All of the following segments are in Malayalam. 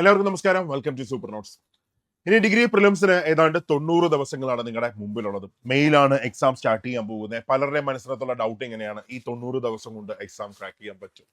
എല്ലാവർക്കും നമസ്കാരം. വെൽക്കം ടു സൂപ്പർ നോട്ട്സ് ഇനി ഡിഗ്രി പ്രിലിംസിന് ഏതാണ്ട് തൊണ്ണൂറ് ദിവസങ്ങളാണ് നിങ്ങളുടെ മുമ്പിലുള്ളത്. മെയിലാണ് എക്സാം സ്റ്റാർട്ട് ചെയ്യാൻ പോകുന്നത്. പലരുടെയും മനസ്സിനകത്തുള്ള ഡൗട്ട് എങ്ങനെയാണ് ഈ തൊണ്ണൂറ് ദിവസം കൊണ്ട് എക്സാം ക്രാക്ക് ചെയ്യാൻ പറ്റും?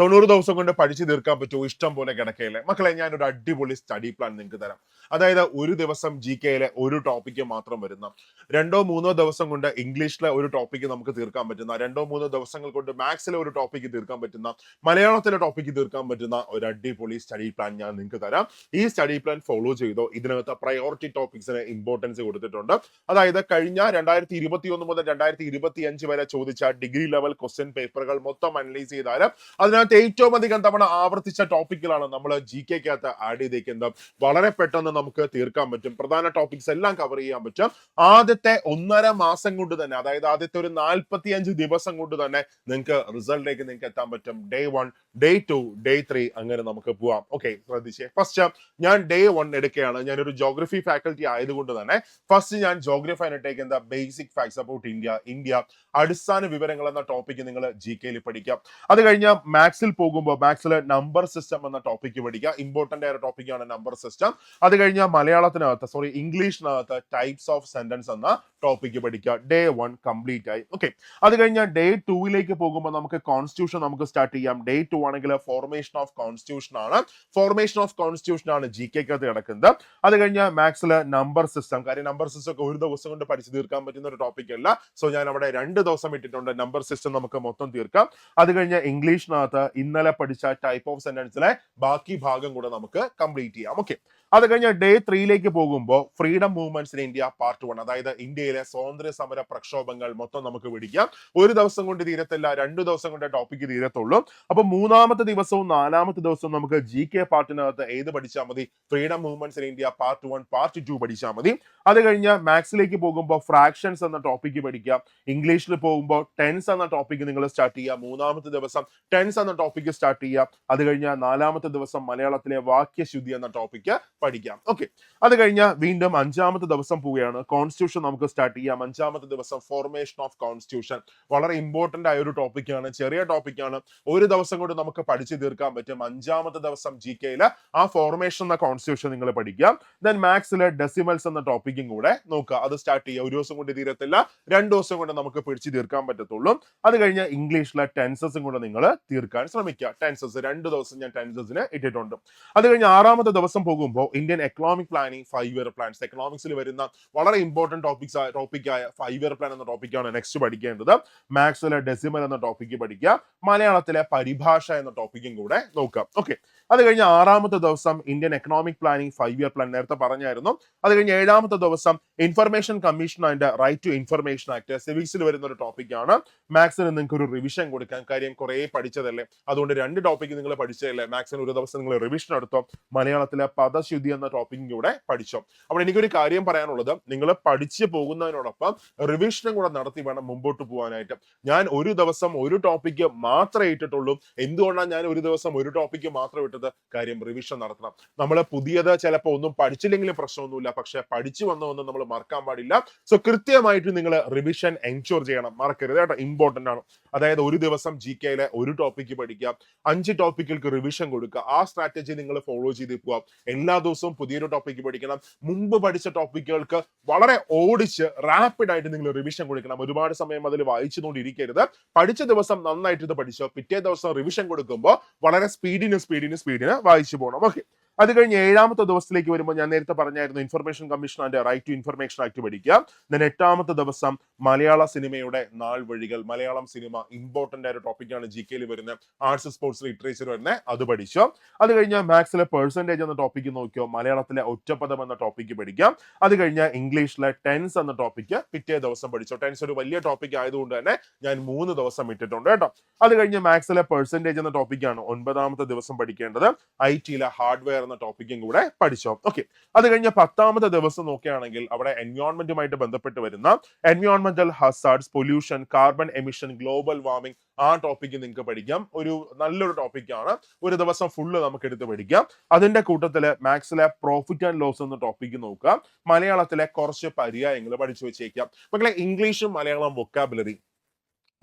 തൊണ്ണൂറ് ദിവസം കൊണ്ട് പഠിച്ചു തീർക്കാൻ പറ്റുമോ? ഇഷ്ടം പോലെ കിടക്കയിലെ. മക്കളെ ഞാൻ ഒരു അടിപൊളി സ്റ്റഡി പ്ലാൻ നിങ്ങൾക്ക് തരാം. അതായത് ഒരു ദിവസം ജി കെയിലെ ഒരു ടോപ്പിക്ക് മാത്രം വരുന്ന രണ്ടോ മൂന്നോ ദിവസം കൊണ്ട് ഇംഗ്ലീഷിലെ ഒരു ടോപ്പിക്ക് നമുക്ക് തീർക്കാൻ പറ്റുന്ന രണ്ടോ മൂന്നോ ദിവസങ്ങൾ കൊണ്ട് മാത്സിലെ ഒരു ടോപ്പിക്ക് തീർക്കാൻ പറ്റുന്ന മലയാളത്തിലെ ടോപ്പിക്ക് തീർക്കാൻ പറ്റുന്ന ഒരു അടിപൊളി സ്റ്റഡി പ്ലാൻ ഞാൻ നിങ്ങൾക്ക് തരാം. ഈ സ്റ്റഡി പ്ലാൻ ഫോളോ ചെയ്തോ ഇതിനകത്ത് പ്രയോറിറ്റി ടോപ്പിക്സിന് ഇമ്പോർട്ടൻസ് കൊടുത്തിട്ടുണ്ട്. അതായത് കഴിഞ്ഞ രണ്ടായിരത്തി ഇരുപത്തി ഒന്ന് മുതൽ രണ്ടായിരത്തി ഇരുപത്തി അഞ്ച് വരെ ചോദിച്ച ഡിഗ്രി ലെവൽ ക്വസ്റ്റ്യൻ പേപ്പറുകൾ മൊത്തം അനലൈസ് ചെയ്താലും അതിനകത്ത് ഏറ്റവും അധികം തവണ ആവർത്തിച്ച ടോപ്പിക്കുകളാണ് നമ്മൾ ജി കെക്കകത്ത് ആഡ് ചെയ്തേക്കുന്നത്. വളരെ പെട്ടെന്ന് നമുക്ക് തീർക്കാൻ പറ്റും. പ്രധാന ടോപ്പിക്സ് എല്ലാം കവർ ചെയ്യാൻ പറ്റും. ആദ്യത്തെ ഒന്നര മാസം കൊണ്ട് തന്നെ അതായത് ആദ്യത്തെ ഒരു നാൽപ്പത്തി അഞ്ച് ദിവസം കൊണ്ട് തന്നെ നിങ്ങൾക്ക് റിസൾട്ടിലേക്ക് നിങ്ങൾക്ക് എത്താൻ പറ്റും. Day one day two day three അങ്ങനെ നമുക്ക് പോവാം. ഓക്കെ ശ്രദ്ധിച്ചേ. ഫസ്റ്റ് ഞാൻ ഡേ വൺ എടുക്കുകയാണ്. ഞാൻ ഞാനൊരു ജോഗ്രഫി ഫാക്കൽറ്റി ആയതുകൊണ്ട് തന്നെ ഫസ്റ്റ് ഞാൻ ജോഗ്രഫി ആയിട്ടേക്ക് എന്താ? Basic facts about India India അടിസ്ഥാന വിവരങ്ങൾ എന്ന ടോപ്പിക്ക് നിങ്ങൾ ജി കെയിൽ പഠിക്കാം. അത് കഴിഞ്ഞ് മാത്സിൽ പോകുമ്പോൾ മാത്സിൽ നമ്പർ സിസ്റ്റം എന്ന ടോപ്പിക്ക് പഠിക്കുക ഇമ്പോർട്ടന്റ് ആയ ടോപ്പിക്കാണ് നമ്പർ സിസ്റ്റം അത് കഴിഞ്ഞ മലയാളത്തിനകത്ത് സോറി ഇംഗ്ലീഷിനകത്ത് ടൈപ്സ് ഓഫ് സെന്റൻസ് എന്ന ടോപ്പിക്ക് പഠിക്കുക ഡേ വൺ കംപ്ലീറ്റ് ആയി. ഓക്കെ അത് day ഡേ ടൂവിലേക്ക് പോകുമ്പോൾ നമുക്ക് കോൺസ്റ്റിറ്റ്യൂഷൻ നമുക്ക് സ്റ്റാർട്ട് ചെയ്യാം. ഡേ ടു ആണെങ്കിൽ ഫോർമേഷൻ ഓഫ് കോൺസ്റ്റിറ്റ്യൂഷൻ ആണ്. ഫോർമേഷൻ ഓഫ് കോൺസ്റ്റിറ്റ്യൂഷൻ ആണ് ജി കെക്കകത്ത് കിടക്കുന്നത്. അത് കഴിഞ്ഞ് മാത്സിൽ നമ്പർ സിസ്റ്റം കാര്യം നമ്പർ സിസ്റ്റം ഒക്കെ ഒരു ദിവസം കൊണ്ട് പഠിച്ചു തീർക്കാൻ പറ്റുന്ന ഒരു ടോപ്പിക് അല്ല. സോ ഞാൻ അവിടെ രണ്ട് ദിവസം ഇട്ടിട്ടുണ്ട്. നമ്പർ സിസ്റ്റം നമുക്ക് മൊത്തം തീർക്കാം. അത് കഴിഞ്ഞ് ഇംഗ്ലീഷിനകത്ത് ഇന്നലെ പഠിച്ച ടൈപ്പ് ഓഫ് സെന്റൻസിലെ ബാക്കി ഭാഗം കൂടെ നമുക്ക് കംപ്ലീറ്റ് ചെയ്യാം. ഓക്കെ അത് കഴിഞ്ഞ് ഡേ ത്രീയിലേക്ക് പോകുമ്പോൾ freedom movements in India part one അതായത് ഇന്ത്യയിലെ സ്വാതന്ത്ര്യ സമര പ്രക്ഷോഭങ്ങൾ മൊത്തം നമുക്ക് പിടിക്കാം ഒരു ദിവസം കൊണ്ട് തീരത്തില്ല രണ്ടു ദിവസം കൊണ്ട് ടോപ്പിക്ക് തീരത്തുള്ളൂ. അപ്പൊ മൂന്നാമത്തെ ദിവസവും നാലാമത്തെ ദിവസവും നമുക്ക് ജി കെ പാർട്ടിനകത്ത് ഏത് പഠിച്ചാൽ മതി? Freedom movements in India part one part two പഠിച്ചാൽ മതി. അത് കഴിഞ്ഞ് മാത്സിലേക്ക് പോകുമ്പോൾ ഫ്രാക്ഷൻസ് എന്ന ടോപ്പിക്ക് പഠിക്കാം. ഇംഗ്ലീഷിൽ പോകുമ്പോൾ ടെൻസ് എന്ന ടോപ്പിക്ക് നിങ്ങൾ സ്റ്റാർട്ട് ചെയ്യുക മൂന്നാമത്തെ ദിവസം ടെൻസ് എന്ന ടോപ്പിക്ക് സ്റ്റാർട്ട് ചെയ്യുക അത് കഴിഞ്ഞ് നാലാമത്തെ ദിവസം മലയാളത്തിലെ വാക്യശുദ്ധി എന്ന ടോപ്പിക്ക് പഠിക്കാം. ഓക്കെ അത് കഴിഞ്ഞാൽ വീണ്ടും അഞ്ചാമത്തെ ദിവസം പോവുകയാണ്. കോൺസ്റ്റിറ്റ്യൂഷൻ നമുക്ക് സ്റ്റാർട്ട് ചെയ്യാം. അഞ്ചാമത്തെ ദിവസം ഫോർമേഷൻ ഓഫ് കോൺസ്റ്റിറ്റ്യൂഷൻ വളരെ ഇമ്പോർട്ടന്റ് ആയ ഒരു ടോപ്പിക്കാണ് ചെറിയ ടോപ്പിക്കാണ് ഒരു ദിവസം കൊണ്ട് നമുക്ക് പഠിച്ചു തീർക്കാൻ പറ്റും. അഞ്ചാമത്തെ ദിവസം ജി കെയിൽ ആ ഫോർമേഷൻ എന്ന കോൺസ്റ്റിറ്റ്യൂഷൻ നിങ്ങൾ പഠിക്കാം. ദെൻ മാത്സിലെ ഡെസിമൽസ് എന്ന ടോപ്പിക്കും കൂടെ നോക്കുക. അത് സ്റ്റാർട്ട് ചെയ്യുക. ഒരു ദിവസം കൊണ്ട് തീരത്തില്ല. രണ്ട് ദിവസം കൊണ്ട് നമുക്ക് പിടിച്ചു തീർക്കാൻ പറ്റത്തുള്ളൂ. അത് കഴിഞ്ഞ് ഇംഗ്ലീഷിലെ ടെൻസസും കൂടെ നിങ്ങൾ തീർക്കാൻ ശ്രമിക്കുക. ടെൻസസ് രണ്ട് ദിവസം ഞാൻ ടെൻസസിന് ഇട്ടിട്ടുണ്ട്. അത് കഴിഞ്ഞ് ആറാമത്തെ ദിവസം പോകുമ്പോൾ Indian economic planning five year plans എക്കണോമിക്സിൽ വരുന്ന വളരെ ഇമ്പോർട്ടന്റ് ടോപ്പിക്സ് ടോപ്പിക്കായ ഫൈവ് ഇയർ പ്ലാൻ എന്ന ടോപ്പിക്കാണ് നെക്സ്റ്റ് പഠിക്കേണ്ടത്. മാത്സിലെ ഡെസിമൽ എന്ന ടോപ്പിക്ക് പഠിക്കുക. മലയാളത്തിലെ പരിഭാഷ എന്ന ടോപ്പിക്കും കൂടെ നോക്കാം ഓക്കെ അത് കഴിഞ്ഞ് ആറാമത്തെ ദിവസം Indian economic planning five year plan നേരത്തെ പറഞ്ഞായിരുന്നു. അത് കഴിഞ്ഞ് ഏഴാമത്തെ ദിവസം information commission and right to information act സിവിക്സിൽ വരുന്ന ഒരു ടോപ്പിക്കാണ് മാത്സിന് നിങ്ങൾക്ക് ഒരു റിവിഷൻ കൊടുക്കാൻ കാര്യം കുറെ പഠിച്ചതല്ലേ? അതുകൊണ്ട് രണ്ട് ടോപ്പിക്ക് നിങ്ങൾ പഠിച്ചതല്ലേ? മാത്സിന് ഒരു ദിവസം നിങ്ങൾ റിവിഷൻ എടുത്തോ? മലയാളത്തിലെ പദശുദ്ധി എന്ന ടോപ്പിക്കും കൂടെ പഠിച്ചോ? അപ്പോൾ എനിക്കൊരു കാര്യം പറയാനുള്ളത്. നിങ്ങൾ പഠിച്ചു പോകുന്നതിനോടൊപ്പം റിവിഷനും കൂടെ നടത്തി വേണം മുമ്പോട്ട് പോകാനായിട്ട് ഞാൻ ഒരു ദിവസം ഒരു ടോപ്പിക്ക് മാത്രമേ ഇട്ടിട്ടുള്ളൂ. എന്തുകൊണ്ടാണ് ഞാൻ ഒരു ദിവസം ഒരു ടോപ്പിക്ക് മാത്രം ഇട്ടത് കാര്യം റിവിഷൻ നടത്തണം. നമ്മൾ പുതിയത് ചിലപ്പോൾ ഒന്നും പഠിച്ചില്ലെങ്കിലും പ്രശ്നമൊന്നുമില്ല. പക്ഷെ പഠിച്ചു വന്നതൊന്നും നമ്മൾ മറക്കാൻ പാടില്ല. സോ കൃത്യമായിട്ട് നിങ്ങൾ റിവിഷൻ എൻഷുർ ചെയ്യണം. മറക്കരുത് കേട്ടോ. ഇമ്പോർട്ടന്റ് ആണ്. അതായത് ഒരു ദിവസം ജി കെയിലെ ഒരു ടോപ്പിക്ക് പഠിക്കുക. അഞ്ച് ടോപ്പിക്കുകൾക്ക് റിവിഷൻ കൊടുക്കുക. ആ സ്ട്രാറ്റജി നിങ്ങൾ ഫോളോ ചെയ്ത് പോവുക എല്ലാ ദിവസവും പുതിയൊരു ടോപ്പിക്ക് പഠിക്കണം. മുമ്പ് പഠിച്ച ടോപ്പിക്കുകൾക്ക് വളരെ ഓടിച്ച് റാപ്പിഡ് ആയിട്ട് നിങ്ങൾ റിവിഷൻ കൊടുക്കണം. ഒരുപാട് സമയം അതിൽ വായിച്ചു വായിച്ചുകൊണ്ടിരിക്കരുത്. പഠിച്ച ദിവസം നന്നായിട്ട് ഇത് പഠിച്ചോ. പിറ്റേ ദിവസം റിവിഷൻ കൊടുക്കുമ്പോൾ വളരെ സ്പീഡിന് സ്പീഡിന് സ്പീഡിന് വായിച്ചു പോകണം ഓക്കെ അത് കഴിഞ്ഞ് ഏഴാമത്തെ ദിവസത്തിലേക്ക് വരുമ്പോൾ ഞാൻ നേരത്തെ പറഞ്ഞായിരുന്നു information commission and right to information act പഠിക്കുക ദെൻ എട്ടാമത്തെ ദിവസം മലയാള സിനിമയുടെ നാൾ വഴികൾ മലയാളം സിനിമ ഇമ്പോർട്ടന്റ് ആയ ടോപ്പിക്കാണ് ജി കെയിൽ വരുന്ന ആർട്സ് സ്പോർട്സ് ലിറ്ററേച്ചർ വരുന്നത് അത് പഠിച്ചോ. അത് കഴിഞ്ഞ മാത്സിലെ പെർസെന്റേജ് എന്ന ടോപ്പിക്ക് നോക്കിയോ മലയാളത്തിലെ ഒറ്റപ്പദം എന്ന ടോപ്പിക്ക് പഠിക്കാം. അത് കഴിഞ്ഞ ഇംഗ്ലീഷിലെ ടെൻസ് എന്ന ടോപ്പിക്ക് പിറ്റേ ദിവസം പഠിച്ചോ. ടെൻസ് ഒരു വലിയ ടോപ്പിക് ആയതുകൊണ്ട് തന്നെ ഞാൻ മൂന്ന് ദിവസം ഇട്ടിട്ടുണ്ട് കേട്ടോ. അത് കഴിഞ്ഞ് മാത്സിലെ പെർസെന്റേജ് എന്ന ടോപ്പിക്കാണ് ഒൻപതാമത്തെ ദിവസം പഠിക്കേണ്ടത്. ഐ ടിയിലെ ഹാർഡ്വെയർ എന്ന ടോപ്പിക്കും കൂടെ പഠിച്ചോ. ഓക്കെ അത് കഴിഞ്ഞ പത്താമത്തെ ദിവസം നോക്കുകയാണെങ്കിൽ അവിടെ എൻവയോൺമെന്റുമായിട്ട് ബന്ധപ്പെട്ട് വരുന്ന എൻവയോൺമെന്റൽ hazards pollution carbon emission global warming ആ ടോപ്പിക്ക് നിങ്ങൾക്ക് പഠിക്കാം. ഒരു നല്ലൊരു ടോപ്പിക്കാണ് ഒരു ദിവസം ഫുള്ള് നമുക്ക് എടുത്ത് പഠിക്കാം. അതിന്റെ കൂട്ടത്തിൽ മാത്സിലെ പ്രോഫിറ്റ് ആൻഡ് ലോസ് എന്ന ടോപ്പിക്ക് നോക്കുക. മലയാളത്തിലെ കുറച്ച് പര്യായങ്ങൾ പഠിച്ചു വെച്ചേക്കാം. മക്കളെ ഇംഗ്ലീഷും മലയാളം വൊക്കാബുലറി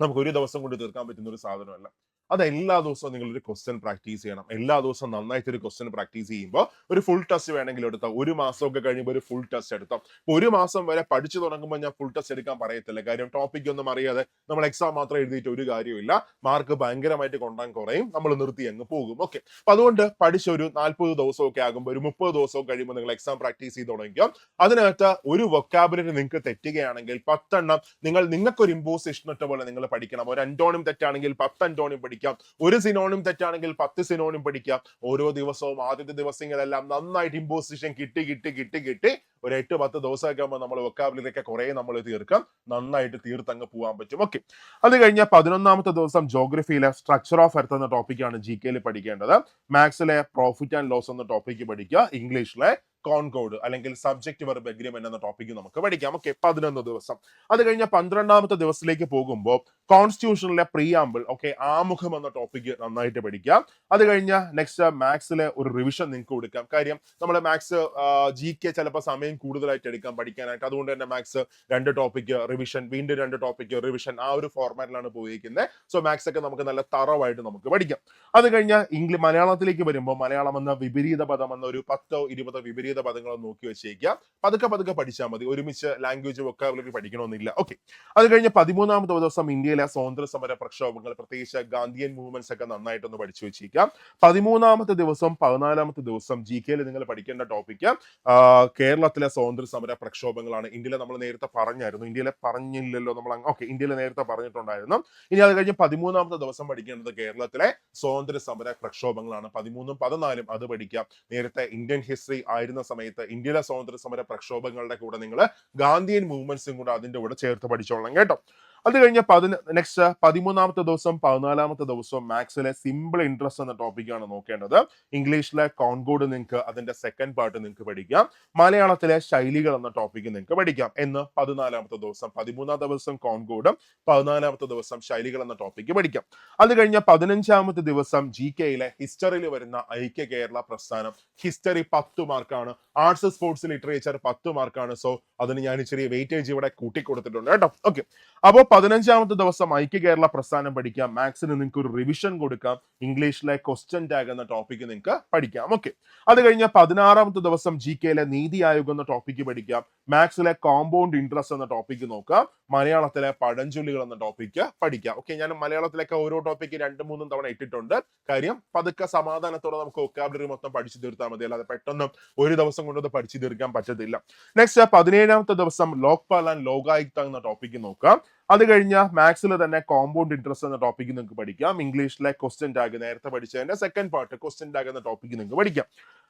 നമുക്ക് ഒരു ദിവസം കൊണ്ട് തീർക്കാൻ പറ്റുന്ന ഒരു സാധനമല്ല. അത് എല്ലാ ദിവസവും നിങ്ങൾ ഒരു ക്വസ്റ്റ്യൻ പ്രാക്ടീസ് ചെയ്യണം. എല്ലാ ദിവസവും നന്നായിട്ട് ഒരു ക്വസ്റ്റ്യൻ പ്രാക്ടീസ് ചെയ്യുമ്പോൾ ഒരു ഫുൾ ടെസ്റ്റ് വേണമെങ്കിൽ എടുത്താൽ ഒരു മാസമൊക്കെ കഴിയുമ്പോൾ ഒരു ഫുൾ ടെസ്റ്റ് എടുത്താൽ ഇപ്പോൾ ഒരു മാസം വരെ പഠിച്ചു തുടങ്ങുമ്പോൾ ഞാൻ ഫുൾ ടെസ്റ്റ് എടുക്കാൻ പറയത്തില്ല. കാര്യം ടോപ്പിക് ഒന്നും അറിയാതെ നമ്മൾ എക്സാം മാത്രം എഴുതിയിട്ട് ഒരു കാര്യമില്ല മാർക്ക് ഭയങ്കരമായിട്ട് കൊണ്ടാൻ കുറയും. നമ്മൾ നിർത്തി അങ്ങ് പോകും. ഓക്കെ അപ്പൊ അതുകൊണ്ട് പഠിച്ച ഒരു നാൽപ്പത് ദിവസമൊക്കെ ആകുമ്പോൾ ഒരു മുപ്പത് ദിവസവും കഴിയുമ്പോൾ നിങ്ങൾ എക്സാം പ്രാക്ടീസ് ചെയ്ത് തുടങ്ങിയോ അതിനകത്ത് ഒരു വൊക്കാബുലറി നിങ്ങൾക്ക് തെറ്റുകയാണെങ്കിൽ പത്തെണ്ണം നിങ്ങൾ നിങ്ങൾക്കൊരു ഇമ്പോസിഷൻ ഇട്ട പോലെ നിങ്ങൾ പഠിക്കണം. ഒരു അന്റോണിം തെറ്റാണെങ്കിൽ പത്ത് അന്റോണിം പഠിക്കാം ഒരു സിനോണിം തെറ്റാണെങ്കിൽ പത്ത് സിനോണിം പഠിക്കാം. ഓരോ ദിവസവും ആദ്യത്തെ ദിവസങ്ങളെല്ലാം നന്നായിട്ട് ഇമ്പോസിഷൻ കിട്ടി കിട്ടി കിട്ടി കിട്ടി. ഒരു എട്ട് പത്ത് ദിവസമൊക്കെ ആകുമ്പോൾ നമ്മൾ വെക്കാബിലിറ്റിയൊക്കെ കുറെ നമ്മൾ തീർക്കാം. നന്നായിട്ട് തീർത്തങ്ങ് പോകാൻ പറ്റും. ഓക്കെ അത് കഴിഞ്ഞാൽ പതിനൊന്നാമത്തെ ദിവസം ജോഗ്രഫിയിലെ സ്ട്രക്ചർ ഓഫ് എർത്ത് എന്ന ടോപ്പിക്കാണ് ജി കെയിൽ പഠിക്കേണ്ടത്. മാത്സിലെ പ്രോഫിറ്റ് ആൻഡ് ലോസ് എന്ന ടോപ്പിക്ക് പഠിക്കുക. ഇംഗ്ലീഷിലെ കോൺകോഡ് അല്ലെങ്കിൽ സബ്ജക്ട് വെർബ് എഗ്രിമെന്റ് എന്ന ടോപ്പിക്ക് നമുക്ക് പഠിക്കാം. ഓക്കെ പതിനൊന്ന് ദിവസം. അത് കഴിഞ്ഞ പന്ത്രണ്ടാമത്തെ ദിവസത്തിലേക്ക് പോകുമ്പോൾ കോൺസ്റ്റിറ്റ്യൂഷനിലെ പ്രിയാമ്പിൾ ഓക്കെ ആമുഖം എന്ന ടോപ്പിക്ക് നന്നായിട്ട് പഠിക്കാം. അത് കഴിഞ്ഞ നെക്സ്റ്റ് മാത്സിലെ ഒരു റിവിഷൻ നിങ്ങൾക്ക് കൊടുക്കാം. കാര്യം നമ്മൾ മാത്സ് ജി കെ ചിലപ്പോൾ സമയം കൂടുതലായിട്ട് എടുക്കാം പഠിക്കാനായിട്ട്. അതുകൊണ്ട് തന്നെ മാത്സ് രണ്ട് ടോപ്പിക്ക് റിവിഷൻ വീണ്ടും രണ്ട് ടോപ്പിക്ക് റിവിഷൻ ആ ഒരു ഫോർമാറ്റിലാണ് പോയിരിക്കുന്നത് സോ മാത്സ് ഒക്കെ നമുക്ക് നല്ല തറവായിട്ട് നമുക്ക് പഠിക്കാം. അത് കഴിഞ്ഞ ഇംഗ്ലീഷ് മലയാളത്തിലേക്ക് വരുമ്പോൾ മലയാളം എന്ന വിപരീത പദം എന്ന ഒരു പത്തോ ഇരുപതോ വിപരീത പദങ്ങളോ നോക്കി വെച്ചേക്കുക പതുക്കെ പതുക്കെ പഠിച്ചാൽ മതി. ഒരുമിച്ച് ലാംഗ്വേജ് വൊക്കാബുലറി പഠിക്കണമെന്നില്ല ഓക്കെ അത് കഴിഞ്ഞ് പതിമൂന്നാമത്തെ ദിവസം ഇന്ത്യയിലെ സ്വാതന്ത്ര്യ സമര പ്രക്ഷോഭങ്ങൾ പ്രത്യേകിച്ച് ഗാന്ധിയൻ മൂവ്മെന്റ്സ് ഒക്കെ നന്നായിട്ടൊന്ന് പഠിച്ചു വെച്ചേക്കാം പതിമൂന്നാമത്തെ ദിവസം പതിനാലാമത്തെ ദിവസം ജി കെയിൽ നിങ്ങൾ പഠിക്കേണ്ട ടോപ്പിക്ക് കേരളത്തിലെ സ്വാതന്ത്ര്യ സമര പ്രക്ഷോഭങ്ങളാണ്. ഇന്ത്യയിലെ നമ്മൾ നേരത്തെ പറഞ്ഞായിരുന്നു. ഇന്ത്യയിലെ പറഞ്ഞില്ലല്ലോ നമ്മൾ ഓക്കെ ഇന്ത്യയിലെ നേരത്തെ പറഞ്ഞിട്ടുണ്ടായിരുന്നു. ഇനി അത് കഴിഞ്ഞ് പതിമൂന്നാമത്തെ ദിവസം പഠിക്കേണ്ടത് കേരളത്തിലെ സ്വാതന്ത്ര്യ സമര പ്രക്ഷോഭങ്ങളാണ്. പതിമൂന്നും പതിനാലും അത് പഠിക്കാം. നേരത്തെ ഇന്ത്യൻ ഹിസ്റ്ററി ആയിരുന്ന സമയത്ത് ഇന്ത്യയിലെ സ്വാതന്ത്ര്യ സമര പ്രക്ഷോഭങ്ങളുടെ കൂടെ നിങ്ങൾ ഗാന്ധിയൻ മൂവ്മെന്റ്സും കൂടെ അതിന്റെ കൂടെ ചേർത്ത് പഠിച്ചോളണം കേട്ടോ. അത് കഴിഞ്ഞ പതിന നെക്സ്റ്റ് പതിമൂന്നാമത്തെ ദിവസം പതിനാലാമത്തെ ദിവസം മാത്സിലെ സിമ്പിൾ ഇൻട്രസ്റ്റ് എന്ന ടോപ്പിക്കാണ് നോക്കേണ്ടത്. ഇംഗ്ലീഷിലെ കോൺകോഡ് നിങ്ങൾക്ക് അതിന്റെ സെക്കൻഡ് പാർട്ട് നിങ്ങൾക്ക് പഠിക്കാം. മലയാളത്തിലെ ശൈലികൾ എന്ന ടോപ്പിക്ക് നിങ്ങൾക്ക് പഠിക്കാം. എന്ന് പതിനാലാമത്തെ ദിവസം പതിമൂന്നാം ദിവസം കോൺകോഡും പതിനാലാമത്തെ ദിവസം ശൈലികൾ എന്ന ടോപ്പിക്ക് പഠിക്കാം. അത് കഴിഞ്ഞ പതിനഞ്ചാമത്തെ ദിവസം ജി കെയിലെ ഹിസ്റ്ററിയിൽ വരുന്ന ഐക്യ കേരള പ്രസ്ഥാനം. ഹിസ്റ്ററി പത്ത് മാർക്കാണ് ആർട്സ് സ്പോർട്സ് ലിറ്ററേച്ചർ പത്ത് മാർക്കാണ് സോ അതിന് ഞാൻ ഇച്ചിരി വെയിറ്റേജ് ഇവിടെ കൂട്ടിക്കൊടുത്തിട്ടുണ്ട് കേട്ടോ. ഓക്കെ അപ്പോൾ പതിനഞ്ചാമത്തെ ദിവസം ഐക്യ കേരള പ്രസ്ഥാനം പഠിക്കാം. മാത്സിന് നിങ്ങൾക്ക് ഒരു റിവിഷൻ കൊടുക്കാം. ഇംഗ്ലീഷിലെ ക്വസ്റ്റ്യൻ ടാഗ് എന്ന ടോപ്പിക്ക് നിങ്ങൾക്ക് പഠിക്കാം. ഓക്കെ അത് കഴിഞ്ഞ പതിനാറാമത്തെ ദിവസം ജി കെയിലെ നീതി ആയോഗ് എന്ന ടോപ്പിക്ക് പഠിക്കാം. മാത്സിലെ കോമ്പൗണ്ട് ഇൻട്രസ്റ്റ് എന്ന ടോപ്പിക്ക് നോക്കാം. മലയാളത്തിലെ പഴഞ്ചൊല്ലുകൾ എന്ന ടോപ്പിക്ക് പഠിക്കാം. ഓക്കെ ഞാൻ മലയാളത്തിലൊക്കെ ഓരോ ടോപ്പിക്ക് രണ്ടും മൂന്നും തവണ ഇട്ടിട്ടുണ്ട്. കാര്യം പതുക്കെ സമാധാനത്തോടെ നമുക്ക് വൊക്കാബുലറി മൊത്തം പഠിച്ചു തീർത്താൽ മതി. അല്ലാതെ പെട്ടെന്ന് ഒരു ദിവസം കൊണ്ടത് പഠിച്ചു തീർക്കാൻ പറ്റത്തില്ല. നെക്സ്റ്റ് പതിനേഴാമത്തെ ദിവസം ലോക്പാൽ ആൻഡ് ലോകായുക്ത എന്ന ടോപ്പിക്ക് നോക്കാം. അത് കഴിഞ്ഞ മാത്സിൽ തന്നെ കോമ്പൗണ്ട് ഇൻട്രസ്റ്റ് എന്ന ടോപ്പിക്ക് നിങ്ങൾക്ക് പഠിക്കാം. ഇംഗ്ലീഷിലെ ക്വസ്റ്റ്യൻ ടാഗ് നേരത്തെ പഠിച്ചതിന്റെ സെക്കൻഡ് പാർട്ട് ക്വസ്റ്റ്യൻ ടാഗ് എന്ന ടോപ്പിക്ക് നിങ്ങൾക്ക് പഠിക്കാം.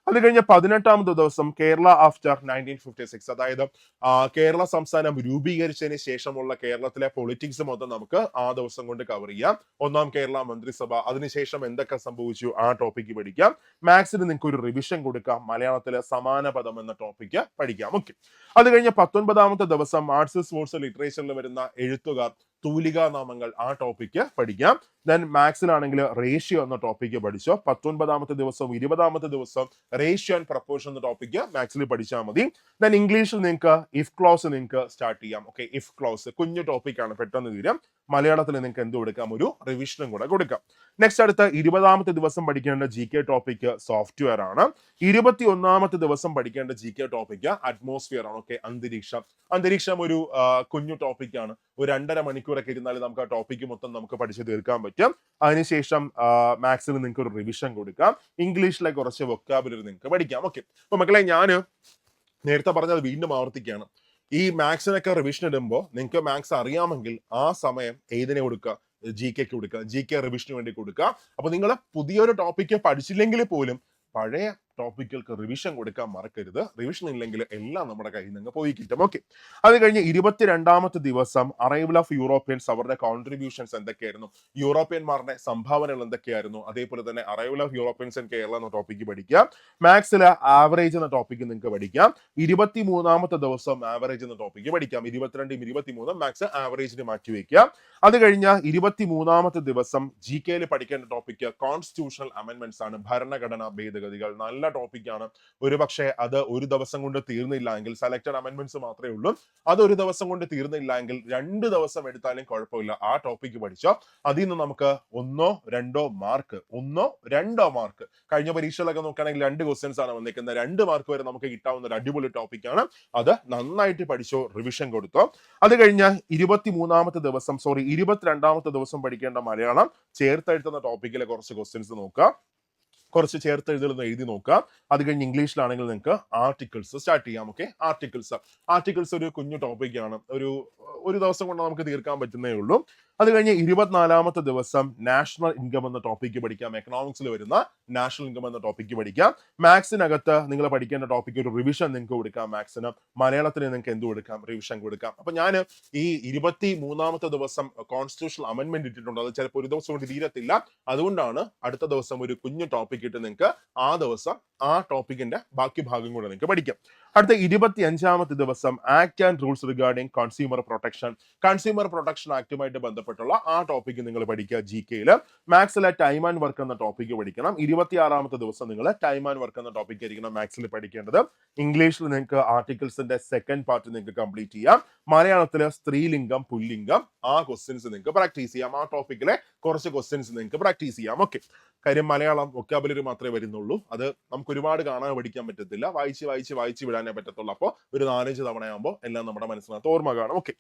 അത് കഴിഞ്ഞ പതിനെട്ടാമത്തെ ദിവസം Kerala after nineteen fifty six അതായത് ആ, കേരള സംസ്ഥാനം രൂപീകരിച്ചതിന് ശേഷമുള്ള കേരളത്തിലെ പൊളിറ്റിക്സ് മൊത്തം നമുക്ക് ആ ദിവസം കൊണ്ട് കവർ ചെയ്യാം. ഒന്നാം കേരള മന്ത്രിസഭ. അതിനുശേഷം എന്തൊക്കെ സംഭവിച്ചു? ആ ടോപ്പിക്ക് പഠിക്കാം. മാത്സിന് നിങ്ങൾക്ക് ഒരു റിവിഷൻ കൊടുക്കാം. മലയാളത്തിലെ സമാന പദം എന്ന ടോപ്പിക്ക് പഠിക്കാം. ഓക്കെ അത് കഴിഞ്ഞ പത്തൊൻപതാമത്തെ ദിവസം ആർട്സ് സ്പോർട്സ് ലിറ്ററേച്ചറിൽ വരുന്ന എഴുത്തുകാർ തൂലികാ നാമങ്ങൾ ആ ടോപ്പിക്ക് പഠിക്കാം. ദെൻ മാത്സിലാണെങ്കിൽ റേഷ്യോ എന്ന ടോപ്പിക്ക് പഠിച്ചോ. പത്തൊൻപതാമത്തെ ദിവസം ഇരുപതാമത്തെ ദിവസം റേഷ്യോ ആൻഡ് പ്രപ്പോർഷൻ എന്ന ടോപ്പിക്ക് മാത്സിൽ പഠിച്ചാൽ മതി. ദെൻ ഇംഗ്ലീഷിൽ നിങ്ങൾക്ക് ഇഫ് ക്ലോസ് നിങ്ങൾക്ക് സ്റ്റാർട്ട് ചെയ്യാം. ഓക്കെ ഇഫ് ക്ലോസ് കുഞ്ഞു ടോപ്പിക്കാണ് പെട്ടെന്ന് തീരും. മലയാളത്തിൽ നിങ്ങൾക്ക് എന്ത് കൊടുക്കാം? ഒരു റിവിഷനും കൂടെ കൊടുക്കാം. നെക്സ്റ്റ് അടുത്ത ഇരുപതാമത്തെ ദിവസം പഠിക്കേണ്ട ജി കെ ടോപ്പിക്ക് സോഫ്റ്റ്വെയർ ആണ്. ഇരുപത്തി ഒന്നാമത്തെ ദിവസം പഠിക്കേണ്ട ജി കെ ടോപ്പിക്ക് അറ്റ്മോസ്ഫിയർ ആണ്. ഓക്കെ അന്തരീക്ഷം. അന്തരീക്ഷം ഒരു കുഞ്ഞു ടോപ്പിക്കാണ് ഒരു രണ്ടര മണിക്കൂറൊക്കെ ഇരുന്നാൽ നമുക്ക് ആ ടോപ്പിക്ക് മൊത്തം നമുക്ക് പഠിച്ച് തീർക്കാൻ പറ്റും. അതിനുശേഷം മാത്സിൽ നിങ്ങൾക്ക് ഒരു റിവിഷൻ കൊടുക്കാം. ഇംഗ്ലീഷിലെ കുറച്ച് വൊക്കാബുലറി നിങ്ങൾക്ക് പഠിക്കാം. ഓക്കെ അപ്പൊ മക്കളെ ഞാൻ നേരത്തെ പറഞ്ഞത് വീണ്ടും ആവർത്തിക്കുകയാണ്. ഈ മാത്സിനൊക്കെ റിവിഷൻ ഇടുമ്പോൾ നിങ്ങൾക്ക് മാത്സ് അറിയാമെങ്കിൽ ആ സമയം ഏതിനെ കൊടുക്കുക? ജി കെ കൊടുക്കുക. ജി കെ റിവിഷന് വേണ്ടി കൊടുക്കുക. അപ്പൊ നിങ്ങൾ പുതിയൊരു ടോപ്പിക്ക് പഠിച്ചില്ലെങ്കിൽ പോലും പഴയ ടോപ്പിക്കുകൾക്ക് റിവിഷൻ കൊടുക്കാൻ മറക്കരുത്. റിവിഷൻ ഇല്ലെങ്കിൽ എല്ലാം നമ്മുടെ കയ്യിൽ നിന്ന് പോയി കിട്ടും ഓക്കെ അത് കഴിഞ്ഞ് ഇരുപത്തിരണ്ടാമത്തെ ദിവസം അറൈവൽ ഓഫ് യൂറോപ്യൻസ് അവരുടെ കോൺട്രിബ്യൂഷൻസ് എന്തൊക്കെയായിരുന്നു? യൂറോപ്യന്മാരുടെ സംഭാവനകൾ എന്തൊക്കെയായിരുന്നു? അതേപോലെ തന്നെ arrival of Europeans in Kerala എന്ന ടോപ്പിക്ക് പഠിക്കാം മാത്സിലെ ആവറേജ് എന്ന ടോപ്പിക്ക് നിങ്ങൾക്ക് പഠിക്കാം. ഇരുപത്തി മൂന്നാമത്തെ ദിവസം ആവറേജ് എന്ന ടോപ്പിക്ക് പഠിക്കാം. ഇരുപത്തിരണ്ടും ഇരുപത്തിമൂന്നും മാത്സ് ആവറേജിന് മാറ്റി വയ്ക്കാം അത് കഴിഞ്ഞ ഇരുപത്തി മൂന്നാമത്തെ ദിവസം ജി കെയിൽ പഠിക്കേണ്ട ടോപ്പിക്ക് കോൺസ്റ്റിറ്റ്യൂഷണൽ അമെന്റ്മെന്റ്സ് ആണ്. ഭരണഘടനാ ഭേദഗതികൾ. നല്ല നല്ല ടോപ്പിക്കാണ് ഒരു പക്ഷേ അത് ഒരു ദിവസം കൊണ്ട് തീർന്നില്ല എങ്കിൽ സെലക്ടഡ് അമെന്റ്മെന്റ്സ് മാത്രമേ ഉള്ളൂ. അത് ഒരു ദിവസം കൊണ്ട് തീർന്നില്ല എങ്കിൽ രണ്ട് ദിവസം എടുത്താലും കുഴപ്പമില്ല. ആ ടോപ്പിക്ക് പഠിച്ചോ. അതിൽ നിന്ന് നമുക്ക് ഒന്നോ രണ്ടോ മാർക്ക് ഒന്നോ രണ്ടോ മാർക്ക് കഴിഞ്ഞ പരീക്ഷകളൊക്കെ നോക്കുകയാണെങ്കിൽ രണ്ട് ക്വസ്റ്റ്യൻസ് ആണ് വന്നിരിക്കുന്നത്. രണ്ട് മാർക്ക് വരെ നമുക്ക് കിട്ടാവുന്ന ഒരു അടിപൊളി ടോപ്പിക്കാണ് അത് നന്നായിട്ട് പഠിച്ചോ റിവിഷൻ കൊടുത്തോ. അത് കഴിഞ്ഞ ഇരുപത്തി മൂന്നാമത്തെ ദിവസം സോറി ഇരുപത്തിരണ്ടാമത്തെ ദിവസം പഠിക്കേണ്ട മലയാളം ചേർത്തെഴുത്തുന്ന ടോപ്പിക്കിലെ കുറച്ച് ക്വസ്റ്റ്യൻസ് നോക്കുക. കുറച്ച് ചേർത്ത് എഴുതുന്നത് എഴുതി നോക്കാം. അത് കഴിഞ്ഞ് ഇംഗ്ലീഷിലാണെങ്കിൽ നിങ്ങൾക്ക് ആർട്ടിക്കിൾസ് സ്റ്റാർട്ട് ചെയ്യാം ഓക്കെ ആർട്ടിക്കിൾസ് ആർട്ടിക്കിൾസ് ഒരു കുഞ്ഞു ടോപ്പിക്കാണ് ഒരു ഒരു ദിവസം കൊണ്ട് നമുക്ക് തീർക്കാൻ പറ്റുന്നേ ഉള്ളൂ. അത് കഴിഞ്ഞ് ഇരുപത്തിനാലാമത്തെ ദിവസം നാഷണൽ ഇൻകം എന്ന ടോപ്പിക്ക് പഠിക്കാം. എക്കണോമിക്സിൽ വരുന്ന നാഷണൽ ഇൻകം എന്ന ടോപ്പിക്ക് പഠിക്കാം. മാത്സിനകത്ത് നിങ്ങൾ പഠിക്കേണ്ട ടോപ്പിക്ക് ഒരു റിവിഷൻ നിങ്ങൾക്ക് കൊടുക്കാം മാത്സിന് മലയാളത്തിന് നിങ്ങൾക്ക് എന്ത് കൊടുക്കാം? റിവിഷൻ കൊടുക്കാം. അപ്പൊ ഞാൻ ഈ ഇരുപത്തി മൂന്നാമത്തെ ദിവസം കോൺസ്റ്റിറ്റ്യൂഷണൽ അമെന്റ്മെന്റ് ഇട്ടിട്ടുണ്ട്. അത് ചിലപ്പോൾ ഒരു ദിവസം കൊണ്ട് തീരത്തില്ല. അതുകൊണ്ടാണ് അടുത്ത ദിവസം ഒരു കുഞ്ഞു ടോപ്പിക് ഇട്ട് നിങ്ങൾക്ക് ആ ദിവസം ആ ടോപ്പിക്കിന്റെ ബാക്കി ഭാഗം കൂടെ നിങ്ങൾക്ക് പഠിക്കാം. അടുത്ത ഇരുപത്തി അഞ്ചാമത്തെ ദിവസം act and rules regarding consumer protection consumer protection ആക്ടുമായിട്ട് ബന്ധപ്പെട്ടുള്ള ആ ടോപ്പിക്ക് നിങ്ങൾ പഠിക്കുക ജി കെയിൽ മാത്സിലെ ടൈം ആൻഡ് വർക്ക് എന്ന ടോപ്പിക്ക് പഠിക്കണം. ഇരുപത്തി ആറാമത്തെ ദിവസം നിങ്ങൾ ടൈം ആൻഡ് വർക്ക് എന്ന ടോപ്പിക് ആയിരിക്കണം മാത്സിൽ പഠിക്കേണ്ടത്. ഇംഗ്ലീഷിൽ നിങ്ങൾക്ക് ആർട്ടിക്കിൾസിന്റെ സെക്കൻഡ് പാർട്ട് നിങ്ങൾക്ക് കംപ്ലീറ്റ് ചെയ്യാം. മലയാളത്തിലെ സ്ത്രീലിംഗം പുല്ലിംഗം ആ ക്വസ്റ്റ്യൻസ് നിങ്ങൾക്ക് പ്രാക്ടീസ് ചെയ്യാം. ആ ടോപ്പിക്കിലെ കുറച്ച് ക്വസ്റ്റ്യൻസ് നിങ്ങൾക്ക് പ്രാക്ടീസ് ചെയ്യാം. ഓക്കെ കാര്യം മലയാളം വൊക്കാബുലറി മാത്രമേ വരുന്നുള്ളൂ. അത് നമുക്ക് ഒരുപാട് കാണാൻ പഠിക്കാൻ പറ്റത്തില്ല. വായിച്ച് വായിച്ച് വായിച്ച് വിടാനേ പറ്റത്തുള്ളൂ. അപ്പോൾ ഒരു നാലഞ്ച് തവണയാകുമ്പോൾ എല്ലാം നമ്മുടെ മനസ്സിനകത്ത് ഓർമ്മ കാണും. ഓക്കെ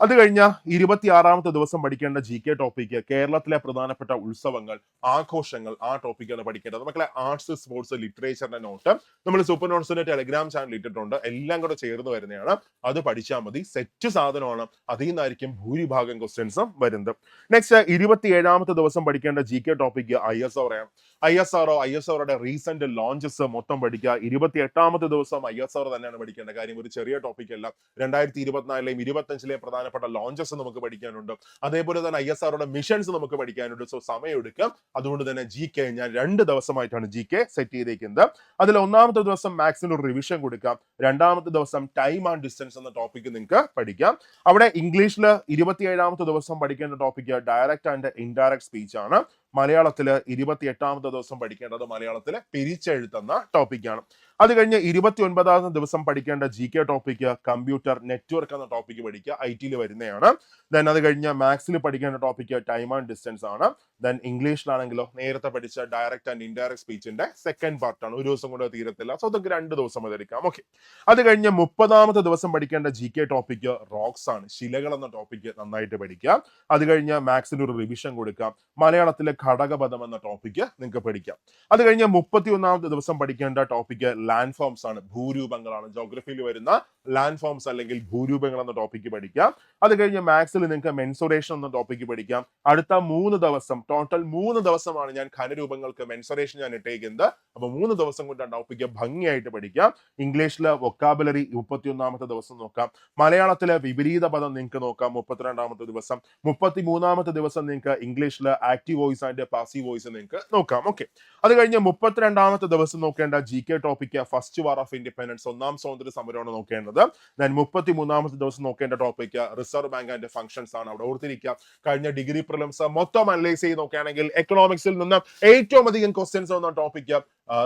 അത് കഴിഞ്ഞ ഇരുപത്തിയാറാമത്തെ ദിവസം പഠിക്കേണ്ട ജി കെ ടോപ്പിക്ക് കേരളത്തിലെ പ്രധാനപ്പെട്ട ഉത്സവങ്ങൾ ആഘോഷങ്ങൾ ആ ടോപ്പിക്കാണ് പഠിക്കേണ്ടത്. മക്കളെ ആർട്സ് സ്പോർട്സ് ലിറ്ററേച്ചറിന്റെ നോട്ട് നമ്മൾ സൂപ്പർ നോട്ട്സിന്റെ ടെലിഗ്രാം ചാനൽ ഇട്ടിട്ടുണ്ട്. എല്ലാം കൂടെ ചേർന്ന് വരുന്നതാണ്. അത് പഠിച്ചാൽ മതി. സെറ്റ് സാധനമാണ്. അതിൽ നിന്നായിരിക്കും ഭൂരിഭാഗം ക്വസ്റ്റ്യൻസും വരുന്നത്. നെക്സ്റ്റ് ഇരുപത്തിയേഴാമത്തെ ദിവസം പഠിക്കേണ്ട G K topic I S ആണ് I S RO I S ആർഒയുടെ recent launches മൊത്തം പഠിക്കുക. ഇരുപത്തി എട്ടാമത്തെ ദിവസം ഐ എസ് ആർ തന്നെയാണ് പഠിക്കേണ്ട കാര്യം. ഒരു ചെറിയ ടോപ്പിക് അല്ല. രണ്ടായിരത്തി ഇരുപത്തിനാലിലെയും ഇരുപത്തഞ്ചിലെയും പ്രധാനപ്പെട്ട ലോഞ്ചസ് നമുക്ക് പഠിക്കാനുണ്ട്. അതേപോലെ തന്നെ ഐ എസ് ആർഒയുടെ മിഷൻസ് നമുക്ക് പഠിക്കാനുണ്ട്. സോ സമയം എടുക്കാം അതുകൊണ്ട് തന്നെ ജി കെ ഞാൻ രണ്ട് ദിവസമായിട്ടാണ് ജി കെ സെറ്റ് ചെയ്തേക്കുന്നത്. അതിൽ ഒന്നാമത്തെ ദിവസം മാത്സിന് ഒരു റിവിഷൻ കൊടുക്കാം. രണ്ടാമത്തെ ദിവസം ടൈം ആൻഡ് ഡിസ്റ്റൻസ് എന്ന ടോപ്പിക്ക് നിങ്ങൾക്ക് പഠിക്കാം. അവിടെ ഇംഗ്ലീഷിൽ ഇരുപത്തിയേഴാമത്തെ ദിവസം പഠിക്കേണ്ട ടോപ്പിക്ക് ഡയറക്റ്റ് ആൻഡ് ഇൻഡയറക്ട് സ്പീച്ച് ആണ്. മലയാളത്തിൽ ഇരുപത്തി എട്ടാമത്തെ ദിവസം പഠിക്കേണ്ടത് മലയാളത്തിലെ പിരിച്ചെഴുത്തുന്ന ടോപ്പിക്കാണ് അത് കഴിഞ്ഞ് ഇരുപത്തി ഒൻപതാമത്തെ ദിവസം പഠിക്കേണ്ട G K topic computer network എന്ന ടോപ്പിക്ക് പഠിക്കുക ഐ ടിയിൽ വരുന്നതാണ്. ദെൻ അത് കഴിഞ്ഞ് മാത്സിൽ പഠിക്കേണ്ട ടോപ്പിക്ക് ടൈം ആൻഡ് ഡിസ്റ്റൻസ് ആണ്. ദെൻ ഇംഗ്ലീഷിലാണെങ്കിലോ നേരത്തെ പഠിച്ച ഡയറക്റ്റ് ആൻഡ് ഇൻഡയറക്റ്റ് സ്പീച്ചിന്റെ സെക്കൻഡ് പാർട്ടാണ് ഒരു ദിവസം കൊണ്ട് തീരത്തില്ല. സോ അതൊക്കെ രണ്ട് ദിവസം അതെടുക്കാം ഓക്കെ അത് കഴിഞ്ഞ് മുപ്പതാമത്തെ ദിവസം പഠിക്കേണ്ട ജി കെ ടോപ്പിക്ക് റോക്സ് ആണ്. ശിലകൾ എന്ന ടോപ്പിക്ക് നന്നായിട്ട് പഠിക്കുക അത് കഴിഞ്ഞ് മാത്സിന് ഒരു റിവിഷൻ കൊടുക്കാം. മലയാളത്തിലെ ഘടകപദം എന്ന ടോപ്പിക് നിങ്ങൾക്ക് പഠിക്കാം. അത് കഴിഞ്ഞ മുപ്പത്തി ഒന്നാമത്തെ ദിവസം പഠിക്കേണ്ട ടോപ്പിക് ലാൻഡ് ഫോംസ് ആണ്. ഭൂരൂപങ്ങളാണ്. ജോഗ്രഫിയിൽ വരുന്ന ലാൻഡ് ഫോംസ് അല്ലെങ്കിൽ ഭൂരൂപങ്ങൾ എന്ന ടോപ്പിക് പഠിക്കാം. അത് കഴിഞ്ഞ് മാത്സിൽ നിങ്ങൾക്ക് മെൻസുറേഷൻ എന്ന ടോപ്പിക് പഠിക്കാം. അടുത്ത മൂന്ന് ദിവസം ടോട്ടൽ മൂന്ന് ദിവസമാണ് ഞാൻ ഖനരൂപങ്ങൾക്ക് മെൻസുറേഷൻ ഞാൻ ഇട്ടേക്കുന്നത്. അപ്പൊ മൂന്ന് ദിവസം കൊണ്ട് ആ ടോപ്പിക്ക് ഭംഗിയായിട്ട് പഠിക്കാം. ഇംഗ്ലീഷിലെ വൊക്കാബുലറി മുപ്പത്തിയൊന്നാമത്തെ ദിവസം നോക്കാം. മലയാളത്തിലെ വിപരീത പദം നിങ്ങൾക്ക് നോക്കാം. മുപ്പത്തിരണ്ടാമത്തെ ദിവസം. മുപ്പത്തി മൂന്നാമത്തെ ദിവസം നിങ്ങൾക്ക് ഇംഗ്ലീഷിലെ active voice and passive voice നിങ്ങൾക്ക് നോക്കാം. ഓക്കെ അത് കഴിഞ്ഞ് മുപ്പത്തിരണ്ടാമത്തെ ദിവസം നോക്കേണ്ട G K topic first war of independence ഒന്നാം സ്വാതന്ത്ര്യ സമരമാണ് നോക്കേണ്ടത്. ദെൻ മുപ്പത്തി മൂന്നാമത്തെ ദിവസം നോക്കേണ്ട topic reserve bank and functions ആണ് അവിടെ ഓർത്തിരിക്കുക. കഴിഞ്ഞ ഡിഗ്രി പ്രിലിംസ് മൊത്തം അനലൈസ് ചെയ്ത് നോക്കുകയാണെങ്കിൽ എക്കണോമിക്സിൽ നിന്ന് ഏറ്റവും അധികം ക്വസ്റ്റ്യൻസ് വന്ന ടോപ്പിക്ക്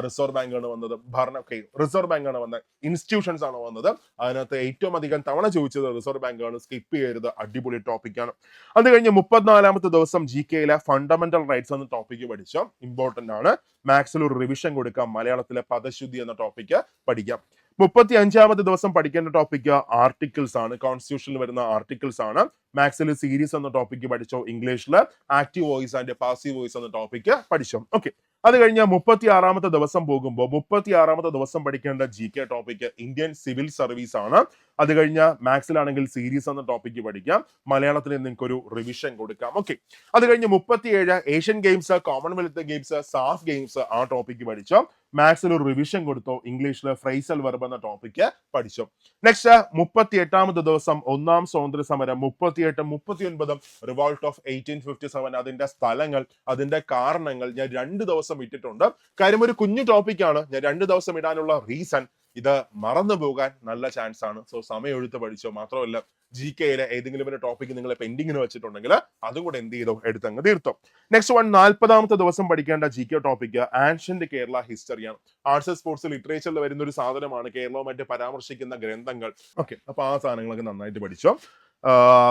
റിസർവ് ബാങ്കാണ് വന്നത്. ഭരണ റിസർവ് ബാങ്കാണ് വന്നത് ഇൻസ്റ്റിറ്റ്യൂഷൻസ് ആണ് വന്നത്. അതിനകത്ത് ഏറ്റവും അധികം തവണ ചോദിച്ചത് റിസർവ് ബാങ്കാണ് സ്കിപ്പ് ചെയ്യരുത്. അടിപൊളി ടോപ്പിക്കാണ് അത് കഴിഞ്ഞ് മുപ്പത്തിനാലാമത്തെ ദിവസം ജി കെയിലെ ഫണ്ടമെന്റൽ റൈറ്റ്സ് എന്ന ടോപ്പിക്ക് പഠിച്ചോ? ഇമ്പോർട്ടന്റ് ആണ്. മാത്സിൽ ഒരു റിവിഷൻ കൊടുക്കാം. മലയാളത്തിലെ പദശുദ്ധി എന്ന ടോപ്പിക്ക് പഠിക്കാം. മുപ്പത്തി അഞ്ചാമത്തെ ദിവസം പഠിക്കേണ്ട ടോപ്പിക്ക് ആർട്ടിക്കിൾസ് ആണ്. കോൺസ്റ്റിറ്റ്യൂഷനിൽ വരുന്ന ആർട്ടിക്കിൾസ് ആണ്. മാത്സിൽ സീരീസ് എന്ന ടോപ്പിക്ക് പഠിച്ചോ? ഇംഗ്ലീഷിൽ active voice and passive voice എന്ന ടോപ്പിക്ക് പഠിച്ചോ? ഓക്കെ അത് കഴിഞ്ഞാൽ മുപ്പത്തി ആറാമത്തെ ദിവസം പോകുമ്പോൾ മുപ്പത്തി ആറാമത്തെ ദിവസം പഠിക്കേണ്ട G K topic Indian civil service ആണ്. അത് കഴിഞ്ഞാൽ മാത്സിലാണെങ്കിൽ സീരീസ് എന്ന ടോപ്പിക്ക് പഠിക്കാം. മലയാളത്തിൽ നിങ്ങൾക്ക് ഒരു റിവിഷൻ കൊടുക്കാം. ഓക്കെ അത് കഴിഞ്ഞ് മുപ്പത്തിയേഴ് Asian games commonwealth games SAF games ആ ടോപ്പിക്ക് പഠിച്ചോ. മാത്സിൽ ഒരു റിവിഷൻ കൊടുത്തോ. ഇംഗ്ലീഷിൽ ഫ്രൈസൽ വെർബ് എന്ന ടോപ്പിക്ക് പഠിച്ചോ. നെക്സ്റ്റ് മുപ്പത്തി എട്ടാമത്തെ ദിവസം ഒന്നാം സ്വാതന്ത്ര്യ സമരം. മുപ്പത്തിയെട്ട് മുപ്പത്തി ഒൻപതും revolt of eighteen fifty seven അതിന്റെ സ്ഥലങ്ങൾ അതിന്റെ കാരണങ്ങൾ ഞാൻ രണ്ട് ദിവസം ഇട്ടിട്ടുണ്ട്. കാര്യം ഒരു കുഞ്ഞു ടോപ്പിക്കാണ് ഞാൻ രണ്ട് ദിവസം ഇടാനുള്ള റീസൺ ഇത് മറന്നു പോകാൻ നല്ല ചാൻസ് ആണ്. സോ സമയം എടുത്ത് പഠിച്ചോ. മാത്രമല്ല ജി കെയിലെ ഏതെങ്കിലും ഒരു ടോപ്പിക് നിങ്ങൾ പെൻഡിങ്ങിന് വെച്ചിട്ടുണ്ടെങ്കിൽ അതും കൂടെ എന്ത് ചെയ്തോ എടുത്തങ്ങ് തീർത്തോ. നെക്സ്റ്റ് വൺ നാൽപ്പതാമത്തെ ദിവസം പഠിക്കേണ്ട G K topic ancient Kerala history ആണ്. ആർട്സ് ആൻഡ് സ്പോർട്സ് ലിറ്ററേച്ചറിൽ വരുന്ന ഒരു സാധനമാണ് കേരളവുമായിട്ട് പരാമർശിക്കുന്ന ഗ്രന്ഥങ്ങൾ. ഓക്കെ അപ്പൊ ആ സാധനങ്ങളൊക്കെ നന്നായിട്ട് പഠിച്ചോ.